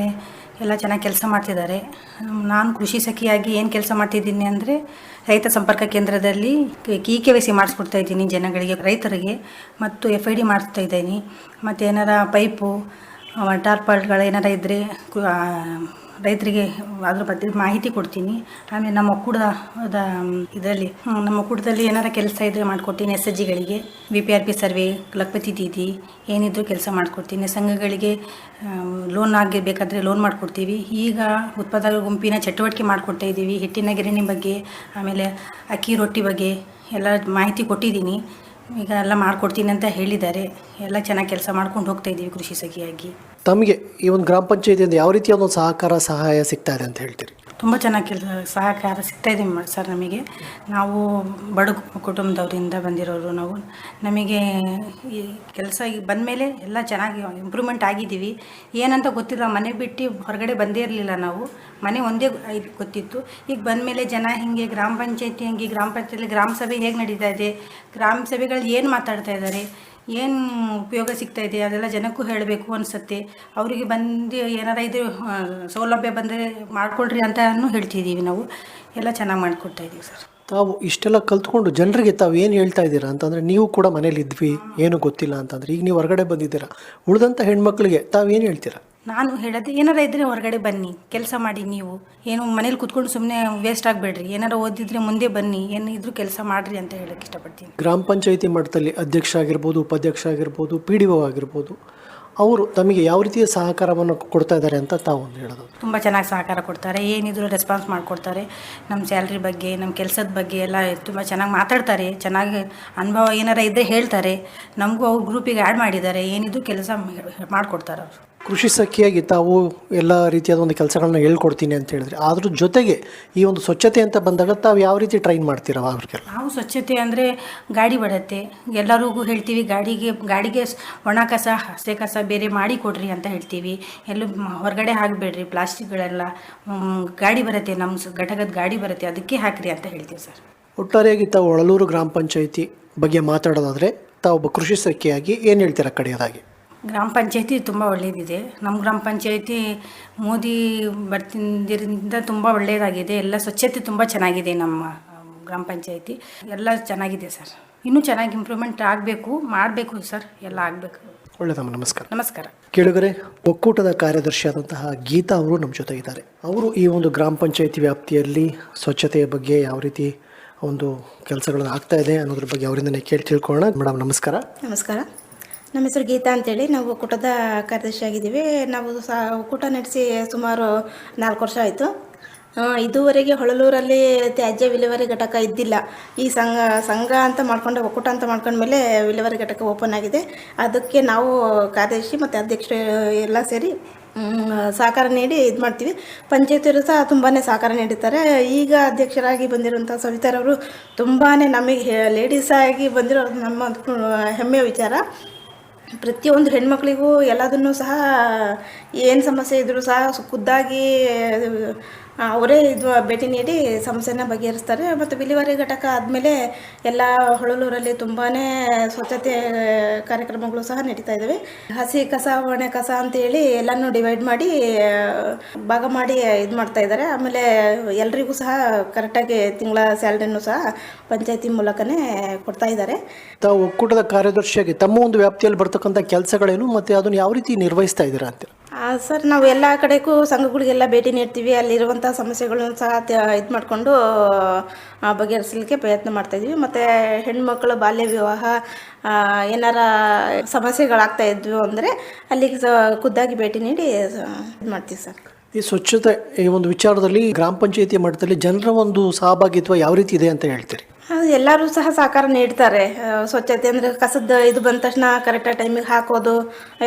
ಎಲ್ಲ ಚೆನ್ನಾಗಿ ಕೆಲಸ ಮಾಡ್ತಿದ್ದಾರೆ. ನಾನು ಕೃಷಿ ಸಖಿಯಾಗಿ ಏನು ಕೆಲಸ ಮಾಡ್ತಿದ್ದೀನಿ ಅಂದರೆ ರೈತ ಸಂಪರ್ಕ ಕೇಂದ್ರದಲ್ಲಿ ಕಿ, ಕೆ ವೈ, ಸಿ ಮಾಡಿಸ್ಕೊಡ್ತಾ ಇದ್ದೀನಿ ಜನಗಳಿಗೆ, ರೈತರಿಗೆ, ಮತ್ತು ಎಫ್ ಐ ಡಿ ಮಾಡಿಸ್ತಾ ಇದ್ದೀನಿ. ಮತ್ತು ಏನಾರ ಪೈಪು ಟಾರ್ಪಾಲ್ಗಳು ಏನಾರ ಇದ್ದರೆ ರೈತರಿಗೆ ಅದ್ರ ಬಗ್ಗೆ ಮಾಹಿತಿ ಕೊಡ್ತೀನಿ. ಆಮೇಲೆ ನಮ್ಮ ಒಕ್ಕೂಟದ ಇದರಲ್ಲಿ ನಮ್ಮ ಒಕ್ಕೂಟದಲ್ಲಿ ಏನಾರ ಕೆಲಸ ಇದ್ದರೆ ಮಾಡ್ಕೊಡ್ತೀನಿ S H ಜಿಗಳಿಗೆ B P R P survey, Lakhpati Didi ಏನಿದ್ರು ಕೆಲಸ ಮಾಡ್ಕೊಡ್ತೀನಿ. ಸಂಘಗಳಿಗೆ ಲೋನ್ ಆಗೇ ಬೇಕಾದರೆ ಲೋನ್ ಮಾಡಿಕೊಡ್ತೀವಿ. ಈಗ ಉತ್ಪಾದಕ ಗುಂಪಿನ ಚಟುವಟಿಕೆ ಮಾಡಿಕೊಡ್ತಾ ಇದ್ದೀವಿ ಹಿಟ್ಟಿನ ಗಿರಣಿ ಬಗ್ಗೆ, ಆಮೇಲೆ ಅಕ್ಕಿ ರೊಟ್ಟಿ ಬಗ್ಗೆ ಎಲ್ಲ ಮಾಹಿತಿ ಕೊಟ್ಟಿದ್ದೀನಿ. ಈಗ ಎಲ್ಲ ಮಾಡ್ಕೊಡ್ತೀನಿ ಅಂತ ಹೇಳಿದ್ದಾರೆ. ಎಲ್ಲ ಚೆನ್ನಾಗಿ ಕೆಲಸ ಮಾಡ್ಕೊಂಡು ಹೋಗ್ತಾ ಇದ್ದೀವಿ ಕೃಷಿ ಸಖಿಯಾಗಿ. ತಮಗೆ ಈ ಒಂದು ಗ್ರಾಮ ಪಂಚಾಯತಿಯಿಂದ ಯಾವ ರೀತಿಯ ಒಂದು ಸಹಕಾರ, ಸಹಾಯ ಸಿಗ್ತಾ ಇದೆ ಅಂತ ಹೇಳ್ತೀರಿ? ತುಂಬ ಚೆನ್ನಾಗಿ ಕೆಲಸ, ಸಹಕಾರ ಸಿಗ್ತಾ ಇದೆ ಸರ್ ನಮಗೆ. ನಾವು ಬಡ ಕುಟುಂಬದವರಿಂದ ಬಂದಿರೋರು ನಾವು. ನಮಗೆ ಈ ಕೆಲಸ ಈಗ ಬಂದಮೇಲೆ ಎಲ್ಲ ಚೆನ್ನಾಗಿ ಇಂಪ್ರೂವ್ಮೆಂಟ್ ಆಗಿದ್ದೀವಿ. ಏನಂತ ಗೊತ್ತಿಲ್ಲ, ಮನೆ ಬಿಟ್ಟು ಹೊರಗಡೆ ಬಂದೇ ಇರಲಿಲ್ಲ ನಾವು. ಮನೆ ಒಂದೇ ಗೊತ್ತಿತ್ತು. ಈಗ ಬಂದ ಮೇಲೆ ಜನ ಹೀಗೆ ಗ್ರಾಮ ಪಂಚಾಯತಿ, ಹಂಗೆ ಗ್ರಾಮ ಪಂಚಾಯತಿ ಗ್ರಾಮ ಸಭೆ ಹೇಗೆ ನಡೀತಾ ಇದೆ? ಗ್ರಾಮ ಸಭೆಗಳು ಏನು ಮಾತಾಡ್ತಾ ಇದ್ದಾರೆ? ಏನು ಉಪಯೋಗ ಸಿಗ್ತಾ ಇದೆ? ಅದೆಲ್ಲ ಜನಕ್ಕೂ ಹೇಳಬೇಕು ಅನಿಸುತ್ತೆ. ಅವರಿಗೆ ಬಂದು ಏನಾರ ಇದು ಸೌಲಭ್ಯ ಬಂದರೆ ಮಾಡಿಕೊಡ್ರಿ ಅಂತಾನು ಹೇಳ್ತಿದ್ದೀವಿ ನಾವು. ಎಲ್ಲ ಚೆನ್ನಾಗಿ ಮಾಡಿಕೊಡ್ತಾ ಇದ್ದೀವಿ ಸರ್. ತಾವು ಇಷ್ಟೆಲ್ಲ ಕಲ್ತ್ಕೊಂಡು ಜನರಿಗೆ ತಾವು ಏನು ಹೇಳ್ತಾ ಇದ್ದೀರಾ? ಅಂತಂದರೆ ನೀವು ಕೂಡ ಮನೇಲಿ ಇದ್ವಿ ಏನು ಗೊತ್ತಿಲ್ಲ ಅಂತಂದರೆ. ಈಗ ನೀವು ಹೊರಗಡೆ ಬಂದಿದ್ದೀರಾ. ಉಳಿದಂಥ ಹೆಣ್ಮಕ್ಳಿಗೆ ತಾವು ಏನು ಹೇಳ್ತೀರಾ? ನಾನು ಹೇಳೋದು ಏನಾರ ಇದ್ದರೆ ಹೊರಗಡೆ ಬನ್ನಿ ಕೆಲಸ ಮಾಡಿ ನೀವು. ಏನು ಮನೇಲಿ ಕುತ್ಕೊಂಡು ಸುಮ್ಮನೆ ವೇಸ್ಟ್ ಆಗಬೇಡ್ರಿ. ಏನಾರ ಓದಿದ್ರೆ ಮುಂದೆ ಬನ್ನಿ ಏನು ಇದ್ರೂ ಕೆಲಸ ಮಾಡಿರಿ ಅಂತ ಹೇಳಕ್ಕೆ ಇಷ್ಟಪಡ್ತೀನಿ. ಗ್ರಾಮ ಪಂಚಾಯಿತಿ ಮಟ್ಟದಲ್ಲಿ ಅಧ್ಯಕ್ಷ ಆಗಿರ್ಬೋದು ಉಪಾಧ್ಯಕ್ಷ ಆಗಿರ್ಬೋದು ಪಿ ಡಿ ಒ ಆಗಿರ್ಬೋದು ಅವರು ತಮಗೆ ಯಾವ ರೀತಿಯ ಸಹಕಾರವನ್ನು ಕೊಡ್ತಾ ಇದ್ದಾರೆ ಅಂತ ತಾವು ಹೇಳೋದು. ತುಂಬ ಚೆನ್ನಾಗಿ ಸಹಕಾರ ಕೊಡ್ತಾರೆ. ಏನಿದ್ರು ರೆಸ್ಪಾನ್ಸ್ ಮಾಡಿಕೊಡ್ತಾರೆ. ನಮ್ಮ ಸ್ಯಾಲ್ರಿ ಬಗ್ಗೆ ನಮ್ಮ ಕೆಲಸದ ಬಗ್ಗೆ ಎಲ್ಲ ತುಂಬ ಚೆನ್ನಾಗಿ ಮಾತಾಡ್ತಾರೆ. ಚೆನ್ನಾಗಿ ಅನುಭವ ಏನಾರ ಇದ್ದರೆ ಹೇಳ್ತಾರೆ. ನಮಗೂ ಅವ್ರ ಗ್ರೂಪಿಗೆ ಆ್ಯಡ್ ಮಾಡಿದ್ದಾರೆ. ಏನಿದ್ರು ಕೆಲಸ ಮಾಡಿಕೊಡ್ತಾರೆ ಅವರು. ಕೃಷಿ ಸಖಿಯಾಗಿ ತಾವು ಎಲ್ಲ ರೀತಿಯಾದ ಒಂದು ಕೆಲಸಗಳನ್ನ ಹೇಳ್ಕೊಡ್ತೀನಿ ಅಂತ ಹೇಳಿದ್ರೆ ಅದ್ರ ಜೊತೆಗೆ ಈ ಒಂದು ಸ್ವಚ್ಛತೆ ಅಂತ ಬಂದಾಗ ತಾವು ಯಾವ ರೀತಿ ಟ್ರೈನ್ ಮಾಡ್ತೀರಾ ಅವ್ರಿಗೆಲ್ಲ? ನಾವು ಸ್ವಚ್ಛತೆ ಅಂದರೆ ಗಾಡಿ ಬಡತ್ತೆ. ಎಲ್ಲರಿಗೂ ಹೇಳ್ತೀವಿ ಗಾಡಿಗೆ ಗಾಡಿಗೆ ಒಣ ಕಸ ಹಸೆ ಕಸ ಬೇರೆ ಮಾಡಿ ಕೊಡ್ರಿ ಅಂತ ಹೇಳ್ತೀವಿ. ಎಲ್ಲೂ ಹೊರಗಡೆ ಹಾಕಬೇಡ್ರಿ ಪ್ಲಾಸ್ಟಿಕ್ಗಳೆಲ್ಲ. ಗಾಡಿ ಬರುತ್ತೆ ನಮ್ಮ ಘಟಕದ ಗಾಡಿ ಬರುತ್ತೆ ಅದಕ್ಕೆ ಹಾಕ್ರಿ ಅಂತ ಹೇಳ್ತೀವಿ ಸರ್. ಒಟ್ಟಾರೆಯಾಗಿ ತಾವು ಒಳಲೂರು ಗ್ರಾಮ ಪಂಚಾಯಿತಿ ಬಗ್ಗೆ ಮಾತಾಡೋದಾದರೆ ತಾವು ಒಬ್ಬ ಕೃಷಿ ಸಖಿಯಾಗಿ ಏನು ಹೇಳ್ತೀರಾ ಕಡೆಯದಾಗಿ? ಗ್ರಾಮ ಪಂಚಾಯತಿ ತುಂಬ ಒಳ್ಳೆಯದಿದೆ ನಮ್ಮ ಗ್ರಾಮ ಪಂಚಾಯತಿ ಮೋದಿ ಬರ್ತಿದ್ದರಿಂದ ತುಂಬ ಒಳ್ಳೆಯದಾಗಿದೆ ಎಲ್ಲ ಸ್ವಚ್ಛತೆ ತುಂಬ ಚೆನ್ನಾಗಿದೆ ನಮ್ಮ ಗ್ರಾಮ ಪಂಚಾಯತಿ. ಎಲ್ಲ ಚೆನ್ನಾಗಿದೆ ಸರ್. ಇನ್ನೂ ಚೆನ್ನಾಗಿ ಇಂಪ್ರೂವ್ಮೆಂಟ್ ಆಗಬೇಕು ಮಾಡಬೇಕು ಸರ್. ಎಲ್ಲ ಆಗಬೇಕು. ಒಳ್ಳೆಯದಮ್ಮ ನಮಸ್ಕಾರ. ನಮಸ್ಕಾರ. ಕೇಳುಗರೆ ಒಕ್ಕೂಟದ ಕಾರ್ಯದರ್ಶಿಯಾದಂತಹ ಗೀತಾ ಅವರು ನಮ್ಮ ಜೊತೆ ಇದ್ದಾರೆ ಅವರು ಈ ಒಂದು ಗ್ರಾಮ ಪಂಚಾಯತಿ ವ್ಯಾಪ್ತಿಯಲ್ಲಿ ಸ್ವಚ್ಛತೆಯ ಬಗ್ಗೆ ಯಾವ ರೀತಿ ಒಂದು ಕೆಲಸಗಳನ್ನು ಆಗ್ತಾ ಇದೆ ಅನ್ನೋದ್ರ ಬಗ್ಗೆ ಅವರಿಂದನೇ ಕೇಳಿ ತಿಳ್ಕೊಳ್ಳೋಣ. ಮೇಡಮ್ ನಮಸ್ಕಾರ. ನಮಸ್ಕಾರ. ನಮ್ಮ ಹೆಸರು ಗೀತಾ ಅಂತೇಳಿ. ನಾವು ಒಕ್ಕೂಟದ ಕಾರ್ಯದರ್ಶಿ ಆಗಿದ್ದೀವಿ. ನಾವು ಸಹ ಒಕ್ಕೂಟ ನಡೆಸಿ ಸುಮಾರು ನಾಲ್ಕು ವರ್ಷ ಆಯಿತು. ಇದುವರೆಗೆ ಹೊಳಲೂರಲ್ಲಿ ತ್ಯಾಜ್ಯ ವಿಲೇವಾರಿ ಘಟಕ ಇದ್ದಿಲ್ಲ. ಈ ಸಂಘ ಸಂಘ ಅಂತ ಮಾಡ್ಕೊಂಡು, ಒಕ್ಕೂಟ ಅಂತ ಮಾಡ್ಕೊಂಡ್ಮೇಲೆ ವಿಲೇವಾರಿ ಘಟಕ ಓಪನ್ ಆಗಿದೆ. ಅದಕ್ಕೆ ನಾವು ಕಾರ್ಯದರ್ಶಿ ಮತ್ತು ಅಧ್ಯಕ್ಷರು ಎಲ್ಲ ಸೇರಿ ಸಹಕಾರ ನೀಡಿ ಇದು ಮಾಡ್ತೀವಿ. ಪಂಚಾಯತಿಯವರು ಸಹ ತುಂಬಾ ಸಹಕಾರ ನೀಡುತ್ತಾರೆ ಈಗ ಅಧ್ಯಕ್ಷರಾಗಿ ಬಂದಿರುವಂಥ ಸವಿತಾರವರು ತುಂಬಾ ನಮಗೆ ಲೇಡೀಸ್ ಆಗಿ ಬಂದಿರೋ ನಮ್ಮ ಹೆಮ್ಮೆಯ ವಿಚಾರ. ಪ್ರತಿಯೊಂದು ಹೆಣ್ಮಕ್ಳಿಗೂ ಎಲ್ಲದನ್ನೂ ಸಹ ಏನು ಸಮಸ್ಯೆ ಇದ್ದರೂ ಸಹ ಖುದ್ದಾಗಿ ಅವರೇ ಇದು ಭೇಟಿ ನೀಡಿ ಸಮಸ್ಯೆನ ಬಗೆಹರಿಸ್ತಾರೆ. ಮತ್ತು ವಿಲೇವಾರಿ ಘಟಕ ಆದಮೇಲೆ ಎಲ್ಲ ಹೊಳಲೂರಲ್ಲಿ ತುಂಬಾ ಸ್ವಚ್ಛತೆ ಕಾರ್ಯಕ್ರಮಗಳು ಸಹ ನಡೀತಾ ಇದ್ದಾವೆ ಹಸಿ ಕಸ, ಒಣೆ ಕಸ ಅಂತೇಳಿ ಎಲ್ಲನೂ ಡಿವೈಡ್ ಮಾಡಿ ಭಾಗ ಮಾಡಿ ಇದು ಮಾಡ್ತಾ ಇದ್ದಾರೆ ಆಮೇಲೆ ಎಲ್ರಿಗೂ ಸಹ ಕರೆಕ್ಟಾಗಿ ತಿಂಗಳ ಸ್ಯಾಲ್ರಿನೂ ಸಹ ಪಂಚಾಯತಿ ಮೂಲಕನೇ ಕೊಡ್ತಾ ಇದ್ದಾರೆ ತಾವು ಒಕ್ಕೂಟದ ಕಾರ್ಯದರ್ಶಿಯಾಗಿ ತಮ್ಮ ಒಂದು ವ್ಯಾಪ್ತಿಯಲ್ಲಿ ಬರ್ತಕ್ಕಂಥ ಕೆಲಸಗಳೇನು ಮತ್ತು ಅದನ್ನು ಯಾವ ರೀತಿ ನಿರ್ವಹಿಸ್ತಾ ಇದ್ದೀರಾ ಅಂತ? ಸರ್, ನಾವು ಎಲ್ಲ ಕಡೆಗೂ ಸಂಘಗಳಿಗೆಲ್ಲ ಭೇಟಿ ನೀಡ್ತೀವಿ. ಅಲ್ಲಿರುವಂಥ ಸಮಸ್ಯೆಗಳನ್ನು ಸಹ ಇದು ಮಾಡಿಕೊಂಡು ಬಗೆಹರಿಸಲಿಕ್ಕೆ ಪ್ರಯತ್ನ ಮಾಡ್ತಾಯಿದ್ವಿ ಮತ್ತು ಹೆಣ್ಮಕ್ಳು ಬಾಲ್ಯ ವಿವಾಹ ಏನಾರ ಸಮಸ್ಯೆಗಳಾಗ್ತಾ ಇದ್ವು ಅಂದರೆ ಅಲ್ಲಿಗೆ ಖುದ್ದಾಗಿ ಭೇಟಿ ನೀಡಿ ಇದು ಮಾಡ್ತೀವಿ ಸರ್. ಈ ಸ್ವಚ್ಛತೆ ಈ ಒಂದು ವಿಚಾರದಲ್ಲಿ ಗ್ರಾಮ ಪಂಚಾಯಿತಿ ಮಟ್ಟದಲ್ಲಿ ಜನರ ಒಂದು ಸಹಭಾಗಿತ್ವ ಯಾವ ರೀತಿ ಇದೆ ಅಂತ ಹೇಳ್ತೀರಿ? ಎಲ್ಲರೂ ಸಹ ಸಹಕಾರ ನೀಡ್ತಾರೆ. ಸ್ವಚ್ಛತೆ ಅಂದರೆ ಕಸದ ಇದು ಬಂದ ತಕ್ಷಣ ಕರೆಕ್ಟಾಗಿ ಟೈಮಿಗೆ ಹಾಕೋದು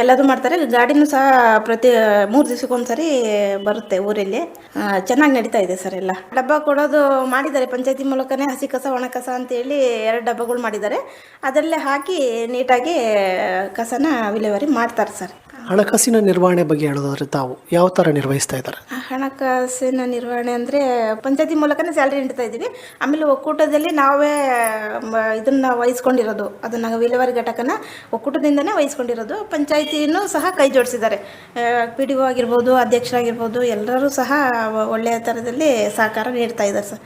ಎಲ್ಲದೂ ಮಾಡ್ತಾರೆ. ಗಾಡಿನೂ ಸಹ ಪ್ರತಿ ಮೂರು ದಿವಸಕ್ಕೊಂದ್ಸರಿ ಬರುತ್ತೆ ಊರಲ್ಲಿ. ಚೆನ್ನಾಗಿ ನಡೀತಾ ಇದೆ ಸರ್ ಎಲ್ಲ. ಡಬ್ಬ ಕೊಡೋದು ಮಾಡಿದ್ದಾರೆ. ಪಂಚಾಯತಿ ಮೂಲಕನೇ ಹಸಿ ಕಸ, ಒಣ ಕಸ ಅಂತೇಳಿ ಎರಡು ಡಬ್ಬಗಳು ಮಾಡಿದ್ದಾರೆ. ಅದರಲ್ಲೇ ಹಾಕಿ ನೀಟಾಗಿ ಕಸನ ವಿಲೇವಾರಿ ಮಾಡ್ತಾರೆ ಸರ್. ಹಣಕಾಸಿನ ನಿರ್ವಹಣೆ ಬಗ್ಗೆ ಹೇಳೋದಾದ್ರೆ ತಾವು ಯಾವ ಥರ ನಿರ್ವಹಿಸ್ತಾ ಇದ್ದಾರೆ? ಹಣಕಾಸಿನ ನಿರ್ವಹಣೆ ಅಂದರೆ ಪಂಚಾಯತಿ ಮೂಲಕನೇ ಸ್ಯಾಲ್ರಿ ನೀಡ್ತಾ ಇದ್ದೀವಿ. ಆಮೇಲೆ ಒಕ್ಕೂಟದಲ್ಲಿ ನಾವೇ ಇದನ್ನು ವಹಿಸ್ಕೊಂಡಿರೋದು. ಅದನ್ನು ವಿಲೇವಾರಿ ಘಟಕನ ಒಕ್ಕೂಟದಿಂದನೇ ವಹಿಸ್ಕೊಂಡಿರೋದು. ಪಂಚಾಯತಿನೂ ಸಹ ಕೈ ಜೋಡಿಸಿದ್ದಾರೆ. ಪಿ ಡಿ ಒ ಆಗಿರ್ಬೋದು ಅಧ್ಯಕ್ಷರಾಗಿರ್ಬೋದು ಎಲ್ಲರೂ ಸಹ ಒಳ್ಳೆಯ ಥರದಲ್ಲಿ ಸಹಕಾರ ನೀಡ್ತಾ ಇದ್ದಾರೆ ಸರ್.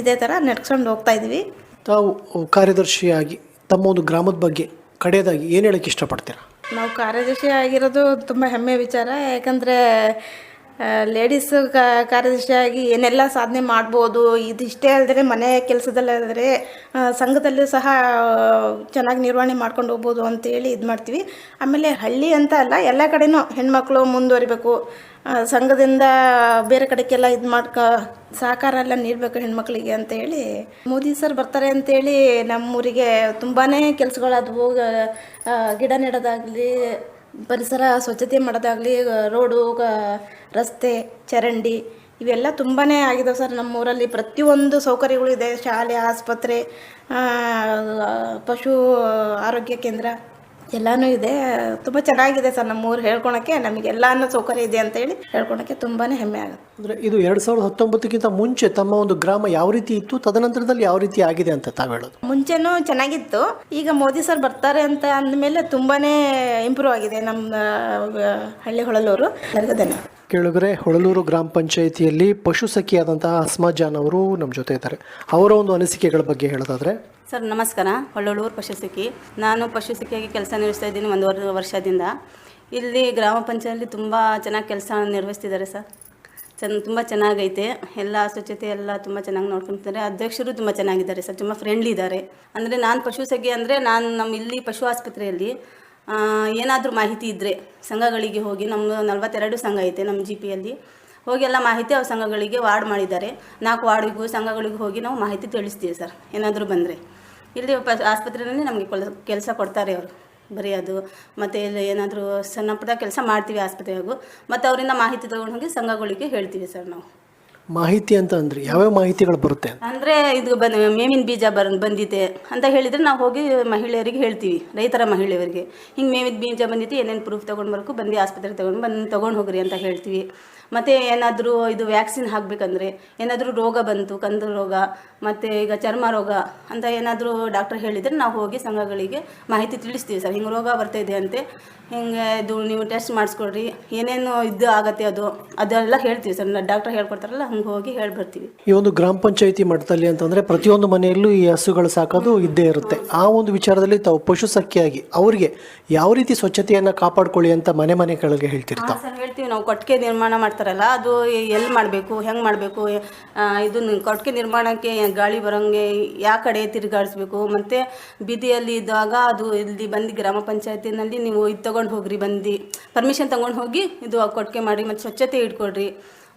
ಇದೇ ಥರ ನಡ್ಸ್ಕೊಂಡು ಹೋಗ್ತಾ ಇದ್ದೀವಿ. ತಾವು ಕಾರ್ಯದರ್ಶಿಯಾಗಿ ತಮ್ಮ ಒಂದು ಗ್ರಾಮದ ಬಗ್ಗೆ ಕಡೆಯದಾಗಿ ಏನು ಹೇಳಕ್ಕೆ ಇಷ್ಟಪಡ್ತೀರಾ? ನಾವು ಕಾರ್ಯದರ್ಶಿ ಆಗಿರೋದು ತುಂಬ ಹೆಮ್ಮೆ ವಿಚಾರ. ಯಾಕಂದರೆ ಲೇಡೀಸ್ ಕಾರ್ಯದರ್ಶಿಯಾಗಿ ಏನೆಲ್ಲ ಸಾಧನೆ ಮಾಡ್ಬೋದು, ಇದಿಷ್ಟೇ ಅಲ್ಲದೆ ಮನೆ ಕೆಲಸದಲ್ಲಾದರೆ ಸಂಘದಲ್ಲೂ ಸಹ, ಚೆನ್ನಾಗಿ ನಿರ್ವಹಣೆ ಮಾಡ್ಕೊಂಡು ಹೋಗ್ಬೋದು ಅಂತೇಳಿ ಇದು ಮಾಡ್ತೀವಿ ಆಮೇಲೆ ಹಳ್ಳಿ ಅಂತ ಅಲ್ಲ, ಎಲ್ಲ ಕಡೆಯೂ ಹೆಣ್ಮಕ್ಳು ಮುಂದುವರಿಬೇಕು. ಸಂಘದಿಂದ ಬೇರೆ ಕಡೆಗೆಲ್ಲ ಇದು ಮಾಡ್ಕ, ಸಹಕಾರ ಎಲ್ಲ ನೀಡಬೇಕು ಹೆಣ್ಮಕ್ಳಿಗೆ ಅಂತ ಹೇಳಿ ಮೋದಿ ಸರ್ ಬರ್ತಾರೆ ಅಂತೇಳಿ ನಮ್ಮೂರಿಗೆ ತುಂಬಾ ಕೆಲಸಗಳಾದವು. ಗಿಡ ನೆಡೋದಾಗಲಿ, ಪರಿಸರ ಸ್ವಚ್ಛತೆ ಮಾಡೋದಾಗಲಿ ರೋಡು ರಸ್ತೆ, ಚರಂಡಿ ಇವೆಲ್ಲ ತುಂಬಾ ಆಗಿದಾವೆ ಸರ್ ನಮ್ಮೂರಲ್ಲಿ. ಪ್ರತಿಯೊಂದು ಸೌಕರ್ಯಗಳು ಇದೆ. ಶಾಲೆ, ಆಸ್ಪತ್ರೆ ಪಶು ಆರೋಗ್ಯ ಕೇಂದ್ರ. ಎಲ್ಲನೂ ಇದೆ. ತುಂಬ ಚೆನ್ನಾಗಿದೆ ಸರ್ ನಮ್ಮೂರು ಹೇಳ್ಕೊಳಕ್ಕೆ. ನಮಗೆ ಎಲ್ಲಾನು ಸೌಕರ್ಯ ಇದೆ ಅಂತ ಹೇಳಿ ಹೇಳ್ಕೊಳಕ್ಕೆ ತುಂಬಾನೇ ಹೆಮ್ಮೆ ಆಗುತ್ತೆ. ಅಂದರೆ ಇದು ಎರಡು ಸಾವಿರದ ಹತ್ತೊಂಬತ್ತಕ್ಕಿಂತ ಮುಂಚೆ ತಮ್ಮ ಒಂದು ಗ್ರಾಮ ಯಾವ ರೀತಿ ಇತ್ತು? ತದನಂತರದಲ್ಲಿ ಯಾವ ರೀತಿ ಆಗಿದೆ ಅಂತ ತಾವು ಹೇಳೋದು? ಮುಂಚೆನೂ ಚೆನ್ನಾಗಿತ್ತು. ಈಗ ಮೋದಿ ಸರ್ ಬರ್ತಾರೆ ಅಂತ ಅಂದಮೇಲೆ ತುಂಬಾನೇ ಇಂಪ್ರೂವ್ ಆಗಿದೆ ನಮ್ಮ ಹಳ್ಳಿ ಹೊಳಲೂರು ಎಲ್ಲರಿಗೂ ಧನ್ಯವಾದ ಕೇಳಿದ್ರೆ ಹೊಳಲೂರು ಗ್ರಾಮ ಪಂಚಾಯಿತಿಯಲ್ಲಿ ಪಶು ಸಖಿಯಾದಂತಹ ಅಸ್ಮಾ ಜಾನ್ ಅವರು ನಮ್ಮ ಜೊತೆ ಇದ್ದಾರೆ. ಅವರ ಒಂದು ಅನಿಸಿಕೆಗಳ ಬಗ್ಗೆ ಹೇಳೋದಾದ್ರೆ? ಸರ್, ನಮಸ್ಕಾರ. ಹೊಳಲೂರು ಪಶುಸಖಿ ನಾನು ಪಶುಸಖಿಯಾಗಿ ಕೆಲಸ ನಿರ್ವಹಿಸ್ತಾ ಇದ್ದೀನಿ ಒಂದು ವರ್ಷದಿಂದ. ಇಲ್ಲಿ ಗ್ರಾಮ ಪಂಚಾಯತಿ ತುಂಬ ಚೆನ್ನಾಗಿ ಕೆಲಸ ನಿರ್ವಹಿಸ್ತಿದ್ದಾರೆ ಸರ್. ಚೆನ್ನ ತುಂಬ ಚೆನ್ನಾಗೈತೆ. ಎಲ್ಲ ಸ್ವಚ್ಛತೆ ಎಲ್ಲ ತುಂಬ ಚೆನ್ನಾಗಿ ನೋಡ್ಕೊತಾರೆ ಅಧ್ಯಕ್ಷರು ತುಂಬ ಚೆನ್ನಾಗಿದ್ದಾರೆ ಸರ್. ತುಂಬ ಫ್ರೆಂಡ್ಲಿ ಇದ್ದಾರೆ. ಅಂದರೆ ನಾನು ಪಶು ಸಖಿ ಅಂದರೆ ನಾನು ನಮ್ಮ ಇಲ್ಲಿ ಪಶು ಆಸ್ಪತ್ರೆಯಲ್ಲಿ ಏನಾದರೂ ಮಾಹಿತಿ ಇದ್ದರೆ ಸಂಘಗಳಿಗೆ ಹೋಗಿ ನಮ್ಮ ನಲವತ್ತೆರಡು ಸಂಘ ಐತೆ ನಮ್ಮ ಜಿ ಪಿಯಲ್ಲಿ ಹೋಗಿ ಎಲ್ಲ ಮಾಹಿತಿ ಅವ್ರ ಸಂಘಗಳಿಗೆ ವಾರ್ಡ್ ಮಾಡಿದ್ದಾರೆ. ನಾಲ್ಕು ವಾರ್ಡಿಗೂ ಸಂಘಗಳಿಗೂ ಹೋಗಿ ನಾವು ಮಾಹಿತಿ ತಿಳಿಸ್ತೀವಿ ಸರ್, ಏನಾದರೂ ಬಂದರೆ. ಇಲ್ಲಿ ಪ ಆಸ್ಪತ್ರೆಯಲ್ಲಿ ನಮಗೆ ಕೆಲಸ ಕೊಡ್ತಾರೆ ಅವರು ಬರೆಯೋದು ಮತ್ತು ಇಲ್ಲಿ ಏನಾದರೂ ಸಣ್ಣ ಪುಟ್ಟ ಕೆಲಸ ಮಾಡ್ತೀವಿ ಆಸ್ಪತ್ರೆಗೂ ಮತ್ತು ಅವರಿಂದ ಮಾಹಿತಿ ತೊಗೊಂಡು ಹೋಗಿ ಸಂಘಗಳಿಗೆ ಹೇಳ್ತೀವಿ ಸರ್ ನಾವು. ಮಾಹಿತಿ ಅಂತ ಅಂದ್ರೆ ಯಾವ್ಯಾವ ಮಾಹಿತಿಗಳು ಬರುತ್ತೆ ಅಂದರೆ ಇದು ಬಂದ ಮೇವಿನ ಬೀಜ ಬರ್ ಬಂದಿದೆ ಅಂತ ಹೇಳಿದರೆ ನಾವು ಹೋಗಿ ಮಹಿಳೆಯರಿಗೆ ಹೇಳ್ತೀವಿ, ರೈತರ ಮಹಿಳೆಯರಿಗೆ. ಹಿಂಗೆ ಮೇವಿನ ಬೀಜ ಬಂದಿತ್ತು ಏನೇನು ಪ್ರೂಫ್ ತೊಗೊಂಡು ಬರಬೇಕು ಬಂದು ಆಸ್ಪತ್ರೆಗೆ ತೊಗೊಂಡು ಬಂದು ತೊಗೊಂಡು ಹೋಗ್ರಿ ಅಂತ ಹೇಳ್ತೀವಿ. ಮತ್ತು ಏನಾದರೂ ಇದು ವ್ಯಾಕ್ಸಿನ್ ಹಾಕಬೇಕಂದ್ರೆ ಏನಾದರೂ ರೋಗ ಬಂತು ಕಂದು ರೋಗ ಮತ್ತು ಈಗ ಚರ್ಮ ರೋಗ ಅಂತ ಏನಾದರೂ ಡಾಕ್ಟರ್ ಹೇಳಿದರೆ ನಾವು ಹೋಗಿ ಸಂಘಗಳಿಗೆ ಮಾಹಿತಿ ತಿಳಿಸ್ತೀವಿ ಸರ್. ಹಿಂಗೆ ರೋಗ ಬರ್ತಾಯಿದೆ ಅಂತೆ ಹಿಂಗೆ ಇದು ನೀವು ಟೆಸ್ಟ್ ಮಾಡಿಸ್ಕೊಡ್ರಿ ಏನೇನು ಇದು ಆಗತ್ತೆ ಅದು ಅದೆಲ್ಲ ಹೇಳ್ತೀವಿ ಸರ್. ಡಾಕ್ಟರ್ ಹೇಳ್ಕೊಡ್ತಾರಲ್ಲ ಹಂಗೆ ಹೋಗಿ ಹೇಳಿ ಬರ್ತೀವಿ ಈ ಒಂದು ಗ್ರಾಮ ಪಂಚಾಯಿತಿ ಮಟ್ಟದಲ್ಲಿ ಅಂತಂದ್ರೆ ಪ್ರತಿಯೊಂದು ಮನೆಯಲ್ಲೂ ಈ ಹಸುಗಳು ಸಾಕೋದು ಇದ್ದೇ ಇರುತ್ತೆ. ಆ ಒಂದು ವಿಚಾರದಲ್ಲಿ ತಾವು ಪಶು ಸಖ್ಯಾಗಿ ಅವರಿಗೆ ಯಾವ ರೀತಿ ಸ್ವಚ್ಛತೆಯನ್ನು ಕಾಪಾಡ್ಕೊಳ್ಳಿ ಅಂತ ಮನೆ ಮನೆಗಳಿಗೆ ಹೇಳ್ತಿರ್ತಾವೆ ಸರ್ ಹೇಳ್ತೀವಿ. ನಾವು ಕೊಟ್ಟಿಗೆ ನಿರ್ಮಾಣ ಮಾಡ್ತಾರಲ್ಲ ಅದು ಎಲ್ಲಿ ಮಾಡಬೇಕು, ಹೆಂಗೆ ಮಾಡಬೇಕು ಇದನ್ನು ಕೊಟ್ಟಿಗೆ ನಿರ್ಮಾಣಕ್ಕೆ ಗಾಳಿ ಬರೋಂಗೆ ಯಾವ ಕಡೆ ತಿರುಗಾಡಿಸ್ಬೇಕು, ಮತ್ತು ಬೀದಿಯಲ್ಲಿ ಇದ್ದಾಗ ಅದು ಇಲ್ಲಿ ಬಂದು ಗ್ರಾಮ ಪಂಚಾಯತಿನಲ್ಲಿ ನೀವು ಇದು ತೊಗೊಂಡು ಹೋಗ್ರಿ, ಬಂದು ಪರ್ಮಿಷನ್ ತೊಗೊಂಡು ಹೋಗಿ ಇದು ಕೊಟ್ಟಿಗೆ ಮಾಡಿ, ಮತ್ತು ಸ್ವಚ್ಛತೆ ಇಟ್ಕೊಡ್ರಿ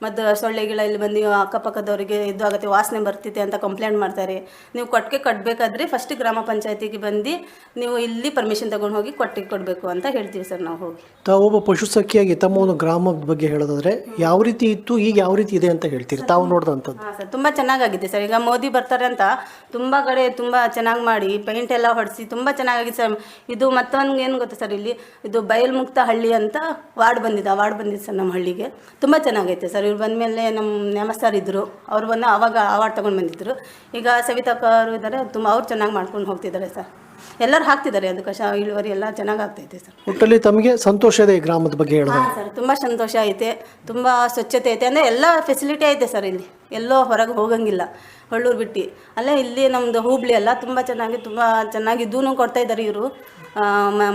ಮತ್ತು ಸೊಳ್ಳೆಗಳ ಇಲ್ಲಿ ಬಂದು ಅಕ್ಕಪಕ್ಕದವರಿಗೆ ಇದು ಆಗುತ್ತೆ ವಾಸನೆ ಬರ್ತಿದೆ ಅಂತ ಕಂಪ್ಲೇಂಟ್ ಮಾಡ್ತಾರೆ. ನೀವು ಕೊಟ್ಟಿಗೆ ಕಟ್ಟಬೇಕಾದ್ರೆ ಫಸ್ಟ್ ಗ್ರಾಮ ಪಂಚಾಯತಿಗೆ ಬಂದು ನೀವು ಇಲ್ಲಿ ಪರ್ಮಿಷನ್ ತಗೊಂಡು ಹೋಗಿ ಕೊಟ್ಟಿಗೆ ಕೊಡಬೇಕು ಅಂತ ಹೇಳ್ತೀವಿ ಸರ್ ನಾವು ಹೋಗಿ. ತಾವು ಒಬ್ಬ ಪಶು ಸಖಿಯಾಗಿ ತಮ್ಮ ಒಂದು ಗ್ರಾಮದ ಬಗ್ಗೆ ಹೇಳೋದಾದ್ರೆ ಯಾವ ರೀತಿ ಇತ್ತು ಈಗ ಯಾವ ರೀತಿ ಇದೆ ಅಂತ ಹೇಳ್ತೀರಿ? ತಾವು ನೋಡಿದಂಥದ್ದು ಹಾಂ ಸರ್ ತುಂಬ ಚೆನ್ನಾಗಾಗಿದೆ ಸರ್. ಈಗ ಮೋದಿ ಬರ್ತಾರೆ ಅಂತ ತುಂಬ ಕಡೆ ತುಂಬ ಚೆನ್ನಾಗಿ ಮಾಡಿ ಪೇಂಟ್ ಎಲ್ಲ ಹೊಡೆಸಿ ತುಂಬ ಚೆನ್ನಾಗಿದೆ ಸರ್. ಇದು ಮತ್ತೊಂದು ಏನು ಗೊತ್ತಾ ಸರ್ ಇಲ್ಲಿ? ಇದು ಬಯಲು ಮುಕ್ತ ಹಳ್ಳಿ ಅಂತ ವಾರ್ಡ್ ಬಂದಿದೆ ಆ ವಾರ್ಡ್ ಬಂದಿದೆ ಸರ್ ನಮ್ಮ ಹಳ್ಳಿಗೆ. ತುಂಬ ಚೆನ್ನಾಗೈತೆ ಸರ್. ಇವ್ರು ಬಂದಮೇಲೆ ನಮ್ಮ ನೇಮ ಸರ್ ಇದ್ದರು ಅವ್ರು ಬಂದು ಆವಾಗ ಅವಾರ್ಡ್ ತೊಗೊಂಡು ಬಂದಿದ್ದರು ಈಗ ಸವಿತಾ ಅವರು ಇದ್ದಾರೆ ತುಂಬ ಅವ್ರು ಚೆನ್ನಾಗಿ ಮಾಡ್ಕೊಂಡು ಹೋಗ್ತಿದ್ದಾರೆ ಸರ್. ಎಲ್ಲರೂ ಹಾಕ್ತಿದ್ದಾರೆ ಅದು ಕಷ ಇಳುವರಿ ಎಲ್ಲ ಚೆನ್ನಾಗಿ ಆಗ್ತೈತೆ ಸರ್. ಒಟ್ಟಲ್ಲಿ ತಮಗೆ ಸಂತೋಷ ಇದೆ ಈ ಗ್ರಾಮದ ಬಗ್ಗೆ ಹೇಳಿ ಹಾಂ ಸರ್ ತುಂಬ ಸಂತೋಷ ಐತೆ. ತುಂಬ ಸ್ವಚ್ಛತೆ ಐತೆ. ಅಂದರೆ ಎಲ್ಲ ಫೆಸಿಲಿಟಿ ಐತೆ ಸರ್ ಇಲ್ಲಿ. ಎಲ್ಲೋ ಹೊರಗೆ ಹೋಗಂಗಿಲ್ಲ. ಹೊಳ್ಳೂರು ಬಿಟ್ಟು. ಅಲ್ಲೇ ಇಲ್ಲಿ ನಮ್ಮದು ಹೂಬ್ಳಿ ಎಲ್ಲ ತುಂಬ ಚೆನ್ನಾಗಿ ತುಂಬ ಚೆನ್ನಾಗಿ ಇದೂ ಕೊಡ್ತಾ ಇದ್ದಾರೆ ಇವರು.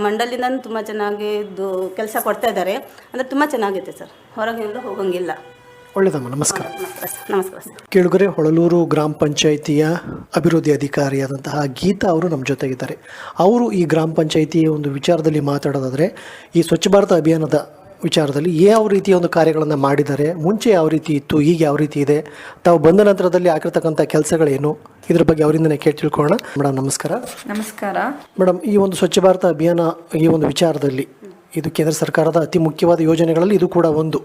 ಮಂಡಲಿಂದನೂ ತುಂಬ ಚೆನ್ನಾಗಿ ಇದು ಕೆಲಸ ಕೊಡ್ತಾ ಇದ್ದಾರೆ ಅಂದರೆ ತುಂಬ ಚೆನ್ನಾಗೈತೆ ಸರ್. ಹೊರಗೆ ಎಲ್ಲೂ ಹೋಗಂಗಿಲ್ಲ. ಒಳ್ಳೆದಮ್ಮ ನಮಸ್ಕಾರ. ನಮಸ್ಕಾರ ಕೇಳುಗರೆ ಹೊಳಲೂರು ಗ್ರಾಮ ಪಂಚಾಯಿತಿಯ ಅಭಿವೃದ್ಧಿ ಅಧಿಕಾರಿಯಾದಂತಹ ಗೀತಾ ಅವರು ನಮ್ಮ ಜೊತೆಗಿದ್ದಾರೆ. ಅವರು ಈ ಗ್ರಾಮ ಪಂಚಾಯಿತಿಯ ಒಂದು ವಿಚಾರದಲ್ಲಿ ಮಾತಾಡೋದಾದರೆ ಈ ಸ್ವಚ್ಛ ಭಾರತ ಅಭಿಯಾನದ ವಿಚಾರದಲ್ಲಿ ಯಾವ ರೀತಿಯ ಒಂದು ಕಾರ್ಯಗಳನ್ನು ಮಾಡಿದ್ದಾರೆ ಮುಂಚೆ ಯಾವ ರೀತಿ ಇತ್ತು ಈಗ ಯಾವ ರೀತಿ ಇದೆ ತಾವು ಬಂದ ನಂತರದಲ್ಲಿ ಆಗಿರ್ತಕ್ಕಂಥ ಕೆಲಸಗಳೇನು ಇದ್ರ ಬಗ್ಗೆ ಅವರಿಂದನೇ ಕೇಳಿ ತಿಳ್ಕೊಳ್ಳೋಣ. ಮೇಡಮ್ ನಮಸ್ಕಾರ. ನಮಸ್ಕಾರ. ಮೇಡಮ್ ಈ ಒಂದು ಸ್ವಚ್ಛ ಭಾರತ ಅಭಿಯಾನ ಈ ಒಂದು ವಿಚಾರದಲ್ಲಿ ಇದು ಕೇಂದ್ರ ಸರ್ಕಾರದ ಅತಿ ಮುಖ್ಯವಾದ ಯೋಜನೆಗಳಲ್ಲಿ ಇದು ಕೂಡ ಒಂದು.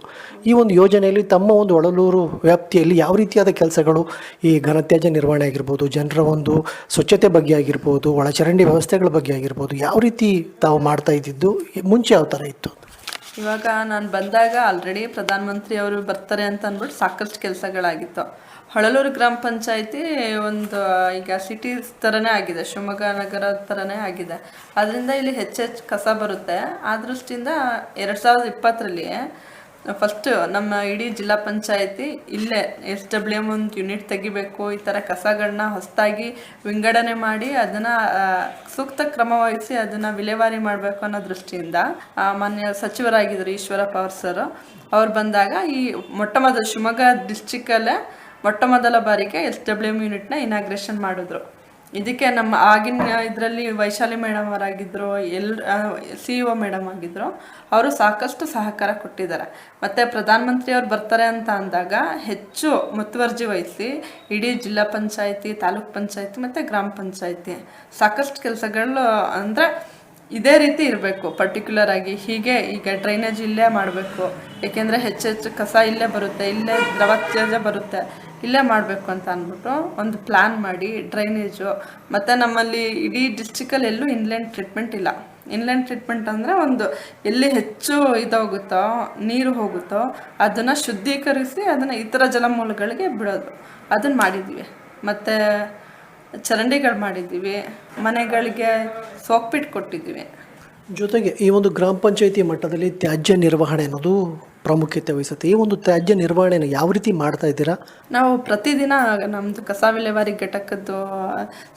ಈ ಒಂದು ಯೋಜನೆಯಲ್ಲಿ ತಮ್ಮ ಒಂದು ಒಳಲೂರು ವ್ಯಾಪ್ತಿಯಲ್ಲಿ ಯಾವ ರೀತಿಯಾದ ಕೆಲಸಗಳು ಈ ಘನತ್ಯಾಜ್ಯ ನಿರ್ವಹಣೆ ಆಗಿರ್ಬೋದು, ಜನರ ಒಂದು ಸ್ವಚ್ಛತೆ ಬಗ್ಗೆ ಆಗಿರ್ಬೋದು, ಒಳಚರಂಡಿ ವ್ಯವಸ್ಥೆಗಳ ಬಗ್ಗೆ ಆಗಿರ್ಬೋದು, ಯಾವ ರೀತಿ ತಾವು ಮಾಡ್ತಾ ಇದ್ದಿದ್ದು, ಮುಂಚೆ ಯಾವ ಥರ ಇತ್ತು? ಇವಾಗ ನಾನು ಬಂದಾಗ ಆಲ್ರೆಡಿ ಪ್ರಧಾನಮಂತ್ರಿ ಅವರು ಬರ್ತಾರೆ ಅಂತ ಅಂದ್ಬಿಟ್ಟು ಸಾಕಷ್ಟು ಕೆಲಸಗಳಾಗಿತ್ತು. ಹೊಳಲೂರು ಗ್ರಾಮ ಪಂಚಾಯತಿ ಒಂದು, ಈಗ ಸಿಟಿ ಥರನೇ ಆಗಿದೆ, ಶಿವಮೊಗ್ಗ ನಗರ ಥರನೇ ಆಗಿದೆ. ಅದರಿಂದ ಇಲ್ಲಿ ಹೆಚ್ಚೆಚ್ಚು ಕಸ ಬರುತ್ತೆ. ಆ ದೃಷ್ಟಿಯಿಂದ ಎರಡು ಸಾವಿರದ ಇಪ್ಪತ್ತರಲ್ಲಿ ಫಸ್ಟ್ ನಮ್ಮ ಇಡೀ ಜಿಲ್ಲಾ ಪಂಚಾಯತಿ ಇಲ್ಲೇ ಎಸ್ ಡಬ್ಲ್ಯೂ ಎಂ ಒಂದು ಯೂನಿಟ್ ತೆಗಿಬೇಕು. ಈ ಥರ ಕಸಗಳನ್ನ ಹೊಸದಾಗಿ ವಿಂಗಡಣೆ ಮಾಡಿ ಅದನ್ನು ಸೂಕ್ತ ಕ್ರಮ ವಹಿಸಿ ಅದನ್ನು ವಿಲೇವಾರಿ ಮಾಡಬೇಕು ಅನ್ನೋ ದೃಷ್ಟಿಯಿಂದ ಮಾನ್ಯ ಸಚಿವರಾಗಿದ್ದರು ಈಶ್ವರಪ್ಪ ಅವ್ರ ಸರ್ ಅವ್ರು ಬಂದಾಗ ಈ ಮೊಟ್ಟ ಮೊದಲು ಶಿವಮೊಗ್ಗ ಡಿಸ್ಟಿಕ್ಕಲ್ಲೇ ಮೊಟ್ಟ ಮೊದಲ ಬಾರಿಗೆ ಎಸ್ ಡಬ್ಲ್ಯೂ ಯೂನಿಟ್ನ ಇನಾಗ್ರೇಷನ್ ಮಾಡಿದ್ರು. ಇದಕ್ಕೆ ನಮ್ಮ ಆಗಿನ ಇದರಲ್ಲಿ Vaishali madam ಅವರಾಗಿದ್ದರು L C E O madam ಆಗಿದ್ದರು ಅವರು ಸಾಕಷ್ಟು ಸಹಕಾರ ಕೊಟ್ಟಿದ್ದಾರೆ. ಮತ್ತು ಪ್ರಧಾನಮಂತ್ರಿಯವರು ಬರ್ತಾರೆ ಅಂತ ಅಂದಾಗ ಹೆಚ್ಚು ಮುತುವರ್ಜಿ ವಹಿಸಿ ಇಡೀ ಜಿಲ್ಲಾ ಪಂಚಾಯಿತಿ, ತಾಲೂಕ್ ಪಂಚಾಯಿತಿ ಮತ್ತು ಗ್ರಾಮ ಪಂಚಾಯಿತಿ ಸಾಕಷ್ಟು ಕೆಲಸಗಳು ಅಂದರೆ ಇದೇ ರೀತಿ ಇರಬೇಕು ಪರ್ಟಿಕ್ಯುಲರ್ ಆಗಿ. ಹೀಗೆ ಈಗ ಡ್ರೈನೇಜ್ ಇಲ್ಲೇ ಮಾಡಬೇಕು. ಏಕೆಂದರೆ ಹೆಚ್ಚೆಚ್ಚು ಕಸ ಇಲ್ಲೇ ಬರುತ್ತೆ, ಇಲ್ಲೇ ದ್ರವ ತ್ಯಾಜ್ಯ ಬರುತ್ತೆ. ಇಲ್ಲೇ ಮಾಡಬೇಕು ಅಂತ ಅಂದ್ಬಿಟ್ಟು ಒಂದು ಪ್ಲ್ಯಾನ್ ಮಾಡಿ ಡ್ರೈನೇಜು ಮತ್ತು ನಮ್ಮಲ್ಲಿ ಇಡೀ ಡಿಸ್ಟಿಕಲ್ಲಿ ಎಲ್ಲೂ ಇನ್ಲ್ಯಾಂಡ್ ಟ್ರೀಟ್ಮೆಂಟ್ ಇಲ್ಲ. ಇನ್ಲ್ಯಾಂಡ್ ಟ್ರೀಟ್ಮೆಂಟ್ ಅಂದರೆ ಒಂದು ಎಲ್ಲಿ ಹೆಚ್ಚು ಇದಾಗುತ್ತೋ, ನೀರು ಹೋಗುತ್ತೋ, ಅದನ್ನು ಶುದ್ಧೀಕರಿಸಿ ಅದನ್ನು ಇತರ ಜಲಮೂಲಗಳಿಗೆ ಬಿಡೋದು. ಅದನ್ನು ಮಾಡಿದ್ವಿ. ಮತ್ತು ಚರಂಡಿಗಳು ಮಾಡಿದ್ದೀವಿ ಮನೆಗಳಿಗೆ ಸೋಕ್ಪಿಟ್ಟು ಕೊಟ್ಟಿದ್ದೀವಿ. ಜೊತೆಗೆ ಈ ಒಂದು ಗ್ರಾಮ ಪಂಚಾಯಿತಿ ಮಟ್ಟದಲ್ಲಿ ತ್ಯಾಜ್ಯ ನಿರ್ವಹಣೆ ಅನ್ನೋದು ಪ್ರಾಮುಖ್ಯತೆ ವಹಿಸುತ್ತೆ. ಈ ಒಂದು ತ್ಯಾಜ್ಯ ನಿರ್ವಹಣೆನ ಯಾವ ರೀತಿ ಮಾಡ್ತಾ ಇದ್ದೀರಾ? ನಾವು ಪ್ರತಿದಿನ ನಮ್ಮದು ಕಸ ವಿಲೇವಾರಿ ಘಟಕದ್ದು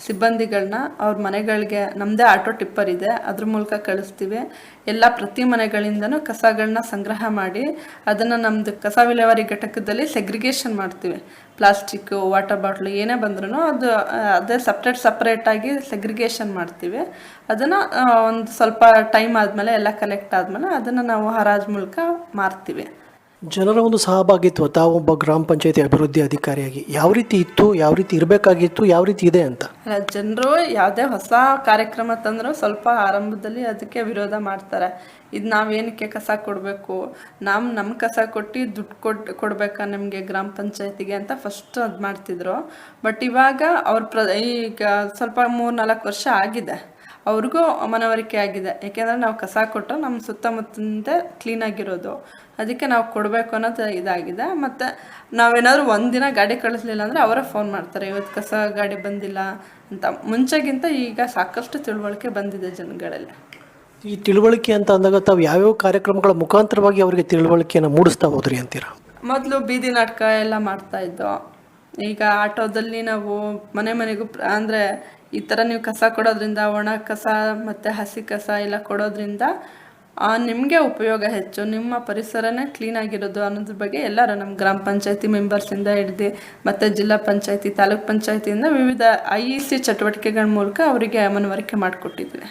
ಸಿಬ್ಬಂದಿಗಳನ್ನ ಅವ್ರ ಮನೆಗಳಿಗೆ ನಮ್ಮದೇ ಆಟೋ ಟಿಪ್ಪರ್ ಇದೆ ಅದ್ರ ಮೂಲಕ ಕಳಿಸ್ತೀವಿ. ಎಲ್ಲ ಪ್ರತಿ ಮನೆಗಳಿಂದನೂ ಕಸಗಳನ್ನ ಸಂಗ್ರಹ ಮಾಡಿ ಅದನ್ನು ನಮ್ಮದು ಕಸ ವಿಲೇವಾರಿ ಘಟಕದಲ್ಲಿ ಸೆಗ್ರಿಗೇಷನ್ ಮಾಡ್ತೀವಿ. ಪ್ಲಾಸ್ಟಿಕ್ಕು ವಾಟರ್ ಬಾಟ್ಲು ಏನೇ ಬಂದ್ರೂ ಅದು, ಅದೇ ಸಪ್ರೇಟ್ ಸಪ್ರೇಟಾಗಿ ಸೆಗ್ರಿಗೇಷನ್ ಮಾಡ್ತೀವಿ. ಅದನ್ನು ಒಂದು ಸ್ವಲ್ಪ ಟೈಮ್ ಆದಮೇಲೆ, ಎಲ್ಲ ಕಲೆಕ್ಟ್ ಆದಮೇಲೆ ಅದನ್ನು ನಾವು ಹರಾಜು ಮೂಲಕ ಮಾರ್ತೀವಿ. ಜನರ ಒಂದು ಸಹಭಾಗಿತ್ವ, ತಾವೊಬ್ಬ ಗ್ರಾಮ ಪಂಚಾಯತಿ ಅಭಿವೃದ್ಧಿ ಅಧಿಕಾರಿಯಾಗಿ ಯಾವ ರೀತಿ ಇತ್ತು, ಯಾವ ರೀತಿ ಇರಬೇಕಾಗಿತ್ತು, ಯಾವ ರೀತಿ ಇದೆ ಅಂತ? ಜನರು ಯಾವುದೇ ಹೊಸ ಕಾರ್ಯಕ್ರಮ ತಂದರೂ ಸ್ವಲ್ಪ ಆರಂಭದಲ್ಲಿ ಅದಕ್ಕೆ ವಿರೋಧ ಮಾಡ್ತಾರೆ. ಇದು ನಾವೇನಕ್ಕೆ ಕಸ ಕೊಡಬೇಕು? ನಮ್ಮ ನಮ್ಮ ಕಸ ಕೊಟ್ಟು ದುಡ್ಡು ಕೊಟ್ಟು ಕೊಡಬೇಕಾ ನಿಮಗೆ ಗ್ರಾಮ ಪಂಚಾಯತಿಗೆ ಅಂತ ಫಸ್ಟ್ ಅದು ಮಾಡ್ತಿದ್ರು. ಬಟ್ ಇವಾಗ ಅವ್ರ ಪ್ರ, ಈಗ ಸ್ವಲ್ಪ ಮೂರು ನಾಲ್ಕು ವರ್ಷ ಆಗಿದೆ. ಅವ್ರಿಗೂ ಮನವರಿಕೆ ಆಗಿದೆ. ಯಾಕೆಂದರೆ ನಾವು ಕಸ ಕೊಟ್ಟು ನಮ್ಮ ಸುತ್ತಮುತ್ತಲಿಂದ ಕ್ಲೀನಾಗಿರೋದು ಅದಕ್ಕೆ ನಾವು ಕೊಡಬೇಕು ಅನ್ನೋದು ಇದಾಗಿದೆ. ಮತ್ತು ನಾವೇನಾದರೂ ಒಂದಿನ ಗಾಡಿ ಕಳಿಸ್ಲಿಲ್ಲ ಅಂದರೆ ಅವರೇ ಫೋನ್ ಮಾಡ್ತಾರೆ. ಇವತ್ತು ಕಸ ಗಾಡಿ ಬಂದಿಲ್ಲ ಅಂತ. ಮುಂಚೆಗಿಂತ ಈಗ ಸಾಕಷ್ಟು ತಿಳುವಳಿಕೆ ಬಂದಿದೆ ಜನಗಳಲ್ಲಿ. ಈ ತಿಳುವಳಿಕೆ ಅಂತ ಅಂದಾಗ ತಾವು ಯಾವ್ಯಾವ ಕಾರ್ಯಕ್ರಮಗಳ ಮುಖಾಂತರವಾಗಿ ಅವರಿಗೆ ತಿಳುವಳಿಕೆಯನ್ನು ಮೂಡಿಸ್ತಾ ಹೋದ್ರಿ ಅಂತೀರಾ? ಮೊದಲು ಬೀದಿ ನಾಟಕ ಎಲ್ಲ ಮಾಡ್ತಾ ಇದ್ದೋ ಈಗ ಆಟೋದಲ್ಲಿ ನಾವು ಮನೆ ಮನೆಗೂ ಅಂದರೆ ಈ ಥರ ನೀವು ಕಸ ಕೊಡೋದ್ರಿಂದ, ಒಣ ಕಸ ಮತ್ತು ಹಸಿ ಕಸ ಎಲ್ಲ ಕೊಡೋದ್ರಿಂದ ನಿಮಗೆ ಉಪಯೋಗ ಹೆಚ್ಚು. ನಿಮ್ಮ ಪರಿಸರನೇ ಕ್ಲೀನಾಗಿರೋದು ಅನ್ನೋದ್ರ ಬಗ್ಗೆ ಎಲ್ಲರೂ ನಮ್ಮ ಗ್ರಾಮ ಪಂಚಾಯತಿ ಮೆಂಬರ್ಸಿಂದ ಹಿಡ್ದು ಮತ್ತು ಜಿಲ್ಲಾ ಪಂಚಾಯತಿ, ತಾಲೂಕ್ ಪಂಚಾಯತಿಯಿಂದ ವಿವಿಧ ಐ ಇ ಸಿ ಚಟುವಟಿಕೆಗಳ ಮೂಲಕ ಅವರಿಗೆ ಮನವರಿಕೆ ಮಾಡಿಕೊಟ್ಟಿದ್ವಿ.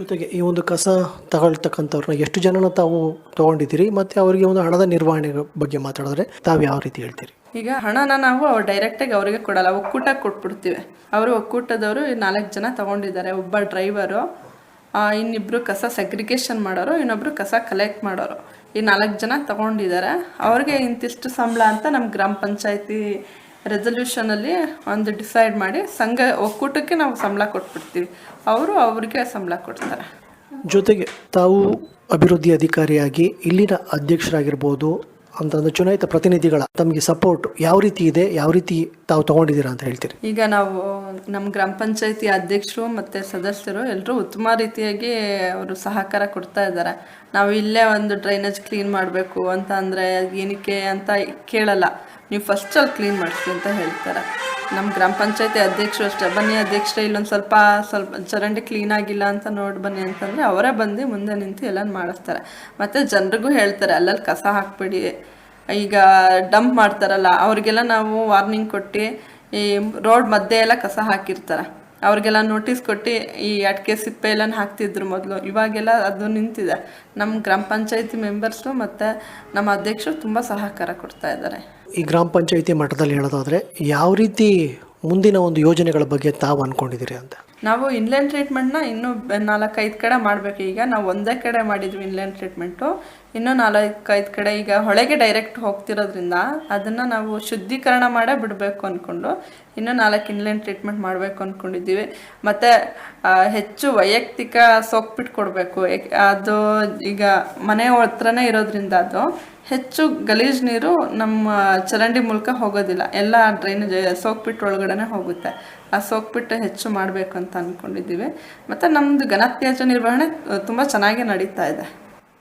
ಜೊತೆಗೆ ಈ ಒಂದು ಕಸ ತಗೊಳ್ತಕ್ಕಂಥವ್ರನ್ನ ಎಷ್ಟು ಜನನ ತಾವು ತಗೊಂಡಿದ್ದೀರಿ ಮತ್ತೆ ಅವರಿಗೆ ಒಂದು ಹಣದ ನಿರ್ವಹಣೆ ಬಗ್ಗೆ ಮಾತಾಡಿದ್ರೆ ತಾವು ಯಾವ ರೀತಿ ಹೇಳ್ತೀರಿ? ಈಗ ಹಣನ ನಾವು ಅವ್ರು ಡೈರೆಕ್ಟಾಗಿ ಅವರಿಗೆ ಕೊಡಲ್ಲ, ಒಕ್ಕೂಟ ಕೊಟ್ಬಿಡ್ತೀವಿ. ಅವರು ಒಕ್ಕೂಟದವರು ನಾಲ್ಕು ಜನ ತಗೊಂಡಿದ್ದಾರೆ, ಒಬ್ಬ ಡ್ರೈವರು ಇನ್ನಿಬ್ಬರು ಕಸ ಸೆಗ್ರಿಗೇಷನ್ ಮಾಡೋರು, ಇನ್ನೊಬ್ರು ಕಸ ಕಲೆಕ್ಟ್ ಮಾಡೋರು. ಈ ನಾಲ್ಕು ಜನ ತಗೊಂಡಿದ್ದಾರೆ. ಅವ್ರಿಗೆ ಇಂತಿಷ್ಟು ಸಂಬಳ ಅಂತ ನಮ್ಮ ಗ್ರಾಮ ಪಂಚಾಯತಿ ರೆಸಲ್ಯೂಷನಲ್ಲಿ ಒಂದು ಡಿಸೈಡ್ ಮಾಡಿ ಸಂಘ ಒಕ್ಕೂಟಕ್ಕೆ ನಾವು ಸಂಬಳ ಕೊಟ್ಬಿಡ್ತೀವಿ. ಅವರು ಅವರಿಗೆ ಸಂಬಳ ಕೊಡ್ತಾರೆ. ಜೊತೆಗೆ ತಾವು ಅಭಿವೃದ್ಧಿ ಅಧಿಕಾರಿಯಾಗಿ ಇಲ್ಲಿನ ಅಧ್ಯಕ್ಷರಾಗಿರ್ಬೋದು ಅಂತಂದ್ರೆ ಚುನಾಯಿತ ಪ್ರತಿನಿಧಿಗಳ ತಮಗೆ ಸಪೋರ್ಟ್ ಯಾವ ರೀತಿ ಇದೆ ಯಾವ ರೀತಿ ತಾವು ತಗೊಂಡಿದ್ದೀರಾ ಅಂತ ಹೇಳ್ತೀರಿ? ಈಗ ನಾವು ನಮ್ಮ ಗ್ರಾಮ ಪಂಚಾಯತಿ ಅಧ್ಯಕ್ಷರು ಮತ್ತು ಸದಸ್ಯರು ಎಲ್ಲರೂ ಉತ್ತಮ ರೀತಿಯಾಗಿ ಅವರು ಸಹಕಾರ ಕೊಡ್ತಾ ಇದ್ದಾರೆ. ನಾವು ಇಲ್ಲೇ ಒಂದು ಡ್ರೈನೇಜ್ ಕ್ಲೀನ್ ಮಾಡಬೇಕು ಅಂತ ಅಂದರೆ ಏನಕ್ಕೆ ಅಂತ ಕೇಳಲ್ಲ. ನೀವು ಫಸ್ಟ್ ಅಲ್ಲಿ ಕ್ಲೀನ್ ಮಾಡಿಸಿ ಅಂತ ಹೇಳ್ತಾರೆ. ನಮ್ಮ ಗ್ರಾಮ ಪಂಚಾಯತಿ ಅಧ್ಯಕ್ಷರು ಅಷ್ಟೇ. ಬನ್ನಿ ಅಧ್ಯಕ್ಷರೇ, ಇಲ್ಲೊಂದು ಸ್ವಲ್ಪ ಸ್ವಲ್ಪ ಚರಂಡಿ ಕ್ಲೀನ್ ಆಗಿಲ್ಲ ಅಂತ ನೋಡಿ ಬನ್ನಿ ಅಂತಂದರೆ ಅವರೇ ಬಂದು ಮುಂದೆ ನಿಂತು ಎಲ್ಲ ಮಾಡಿಸ್ತಾರೆ. ಮತ್ತು ಜನರಿಗೂ ಹೇಳ್ತಾರೆ, ಅಲ್ಲಲ್ಲಿ ಕಸ ಹಾಕ್ಬೇಡಿ. ಈಗ ಡಂಪ್ ಮಾಡ್ತಾರಲ್ಲ, ಅವ್ರಿಗೆಲ್ಲ ನಾವು ವಾರ್ನಿಂಗ್ ಕೊಟ್ಟು ಈ ರೋಡ್ ಮಧ್ಯೆ ಎಲ್ಲ ಕಸ ಹಾಕಿರ್ತಾರೆ. ಅವ್ರಿಗೆಲ್ಲ ನೋಟಿಸ್ ಕೊಟ್ಟು ಈ ಅಡಿಕೆ ಸಿಪ್ಪೆ ಎಲ್ಲ ಹಾಕ್ತಿದ್ರು ಮೊದಲು. ಇವಾಗೆಲ್ಲ ಅದು ನಿಂತಿದೆ. ನಮ್ಮ ಗ್ರಾಮ ಪಂಚಾಯತಿ ಮೆಂಬರ್ಸು ಮತ್ತು ನಮ್ಮ ಅಧ್ಯಕ್ಷರು ತುಂಬ ಸಹಕಾರ ಕೊಡ್ತಾ ಇದ್ದಾರೆ. ಈ ಗ್ರಾಮ ಪಂಚಾಯಿತಿ ಮಟ್ಟದಲ್ಲಿ ಹೇಳೋದಾದರೆ, ಯಾವ ರೀತಿ ಮುಂದಿನ ಒಂದು ಯೋಜನೆಗಳ ಬಗ್ಗೆ ತಾವು ಅಂದ್ಕೊಂಡಿದ್ದೀರಿ ಅಂತ? ನಾವು ಇನ್ಲೈನ್ ಟ್ರೀಟ್ಮೆಂಟ್ನ ಇನ್ನೂ ನಾಲ್ಕೈದು ಕಡೆ ಮಾಡಬೇಕು. ಈಗ ನಾವು ಒಂದೇ ಕಡೆ ಮಾಡಿದ್ವಿ ಇನ್ಲೈನ್ ಟ್ರೀಟ್ಮೆಂಟು ಇನ್ನೂ ನಾಲ್ಕೈದು ಕಡೆ ಈಗ ಹೊಳೆಗೆ ಡೈರೆಕ್ಟ್ ಹೋಗ್ತಿರೋದ್ರಿಂದ ಅದನ್ನು ನಾವು ಶುದ್ಧೀಕರಣ ಮಾಡೇ ಬಿಡಬೇಕು ಅಂದ್ಕೊಂಡು ಇನ್ನೂ ನಾಲ್ಕು ಇನ್ಲೈನ್ ಟ್ರೀಟ್ಮೆಂಟ್ ಮಾಡಬೇಕು ಅಂದ್ಕೊಂಡಿದ್ದೀವಿ ಮತ್ತು ಹೆಚ್ಚು ವೈಯಕ್ತಿಕ ಸೋಕ್ಬಿಟ್ಟು ಕೊಡಬೇಕು ಅದು ಈಗ ಮನೆ ಹತ್ರನೇ ಇರೋದ್ರಿಂದ ಅದು ಹೆಚ್ಚು ಗಲೀಜು ನೀರು ನಮ್ಮ ಚರಂಡಿ ಮೂಲಕ ಹೋಗೋದಿಲ್ಲ. ಎಲ್ಲ ಡ್ರೈನೇಜ್ ಸೋಕ್ಪಿಟ್ಟು ಒಳಗಡೆ ಹೋಗುತ್ತೆ. ಆ ಸೋಕ್ಪಿಟ್ಟು ಹೆಚ್ಚು ಮಾಡಬೇಕು ಅಂತ ಅಂದ್ಕೊಂಡಿದ್ದೀವಿ ಮತ್ತು ನಮ್ಮದು ಘನತ್ಯಾಜ್ಯ ನಿರ್ವಹಣೆ ತುಂಬ ಚೆನ್ನಾಗಿ ನಡೀತಾ ಇದೆ.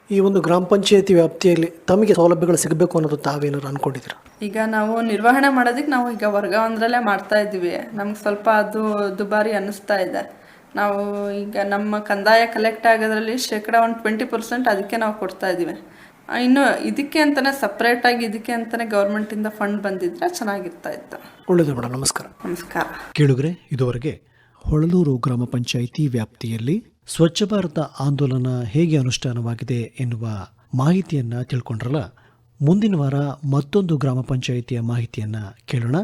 ಈ ಒಂದು ಗ್ರಾಮ ಪಂಚಾಯತಿ ವ್ಯಾಪ್ತಿಯಲ್ಲಿ ತಮಗೆ ಸೌಲಭ್ಯಗಳು ಸಿಗಬೇಕು ಅನ್ನೋದು ತಾವೇನಾದ್ರು ಅನ್ಕೊಂಡಿದ್ದೀರಾ? ಈಗ ನಾವು ನಿರ್ವಹಣೆ ಮಾಡೋದಕ್ಕೆ ನಾವು ಈಗ ವರ್ಗಾವಂದ್ರಲ್ಲೇ ಮಾಡ್ತಾ ಇದ್ದೀವಿ. ನಮ್ಗೆ ಸ್ವಲ್ಪ ಅದು ದುಬಾರಿ ಅನ್ನಿಸ್ತಾ ಇದೆ. ನಾವು ಈಗ ನಮ್ಮ ಕಂದಾಯ ಕಲೆಕ್ಟ್ ಆಗೋದ್ರಲ್ಲಿ ಶೇಕಡ ಒಂದು ಟ್ವೆಂಟಿ ಪರ್ಸೆಂಟ್ ಅದಕ್ಕೆ ನಾವು ಕೊಡ್ತಾ ಇದ್ದೀವಿ. ಇನ್ನು ಇದಕ್ಕೆ ಅಂತಲೇ ಸಪ್ರೇಟಾಗಿ ಇದಕ್ಕೆ ಅಂತಲೇ ಗೌರ್ಮೆಂಟಿಂದ ಫಂಡ್ ಬಂದಿದ್ರೆ ಚೆನ್ನಾಗಿರ್ತಾ ಇತ್ತು. ಒಳ್ಳೆಯದು ಮೇಡಮ್ ನಮಸ್ಕಾರ. ನಮಸ್ಕಾರ. ಕೇಳುಗ್ರೆ ಇದುವರೆಗೆ ಹೊಳಲೂರು ಗ್ರಾಮ ಪಂಚಾಯಿತಿ ವ್ಯಾಪ್ತಿಯಲ್ಲಿ ಸ್ವಚ್ಛ ಭಾರತ ಆಂದೋಲನ ಹೇಗೆ ಅನುಷ್ಠಾನವಾಗಿದೆ ಎನ್ನುವ ಮಾಹಿತಿಯನ್ನ ತಿಳ್ಕೊಂಡ್ರಲ್ಲ ಮುಂದಿನ ವಾರ ಮತ್ತೊಂದು ಗ್ರಾಮ ಪಂಚಾಯಿತಿಯ ಮಾಹಿತಿಯನ್ನ ಕೇಳೋಣ.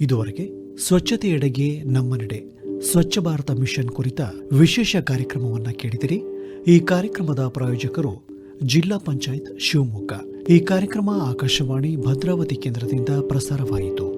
ಇದುವರೆಗೆ ಸ್ವಚ್ಛತೆಯೆಡೆಗೆ ನಮ್ಮ ನಡೆ ಸ್ವಚ್ಛ ಭಾರತ ಮಿಷನ್ ಕುರಿತ ವಿಶೇಷ ಕಾರ್ಯಕ್ರಮವನ್ನು ಕೇಳಿದಿರಿ. ಈ ಕಾರ್ಯಕ್ರಮದ ಪ್ರಾಯೋಜಕರು ಜಿಲ್ಲಾ ಪಂಚಾಯತ್ ಶಿವಮೊಗ್ಗ. ಈ ಕಾರ್ಯಕ್ರಮ ಆಕಾಶವಾಣಿ ಭದ್ರಾವತಿ ಕೇಂದ್ರದಿಂದ ಪ್ರಸಾರವಾಯಿತು.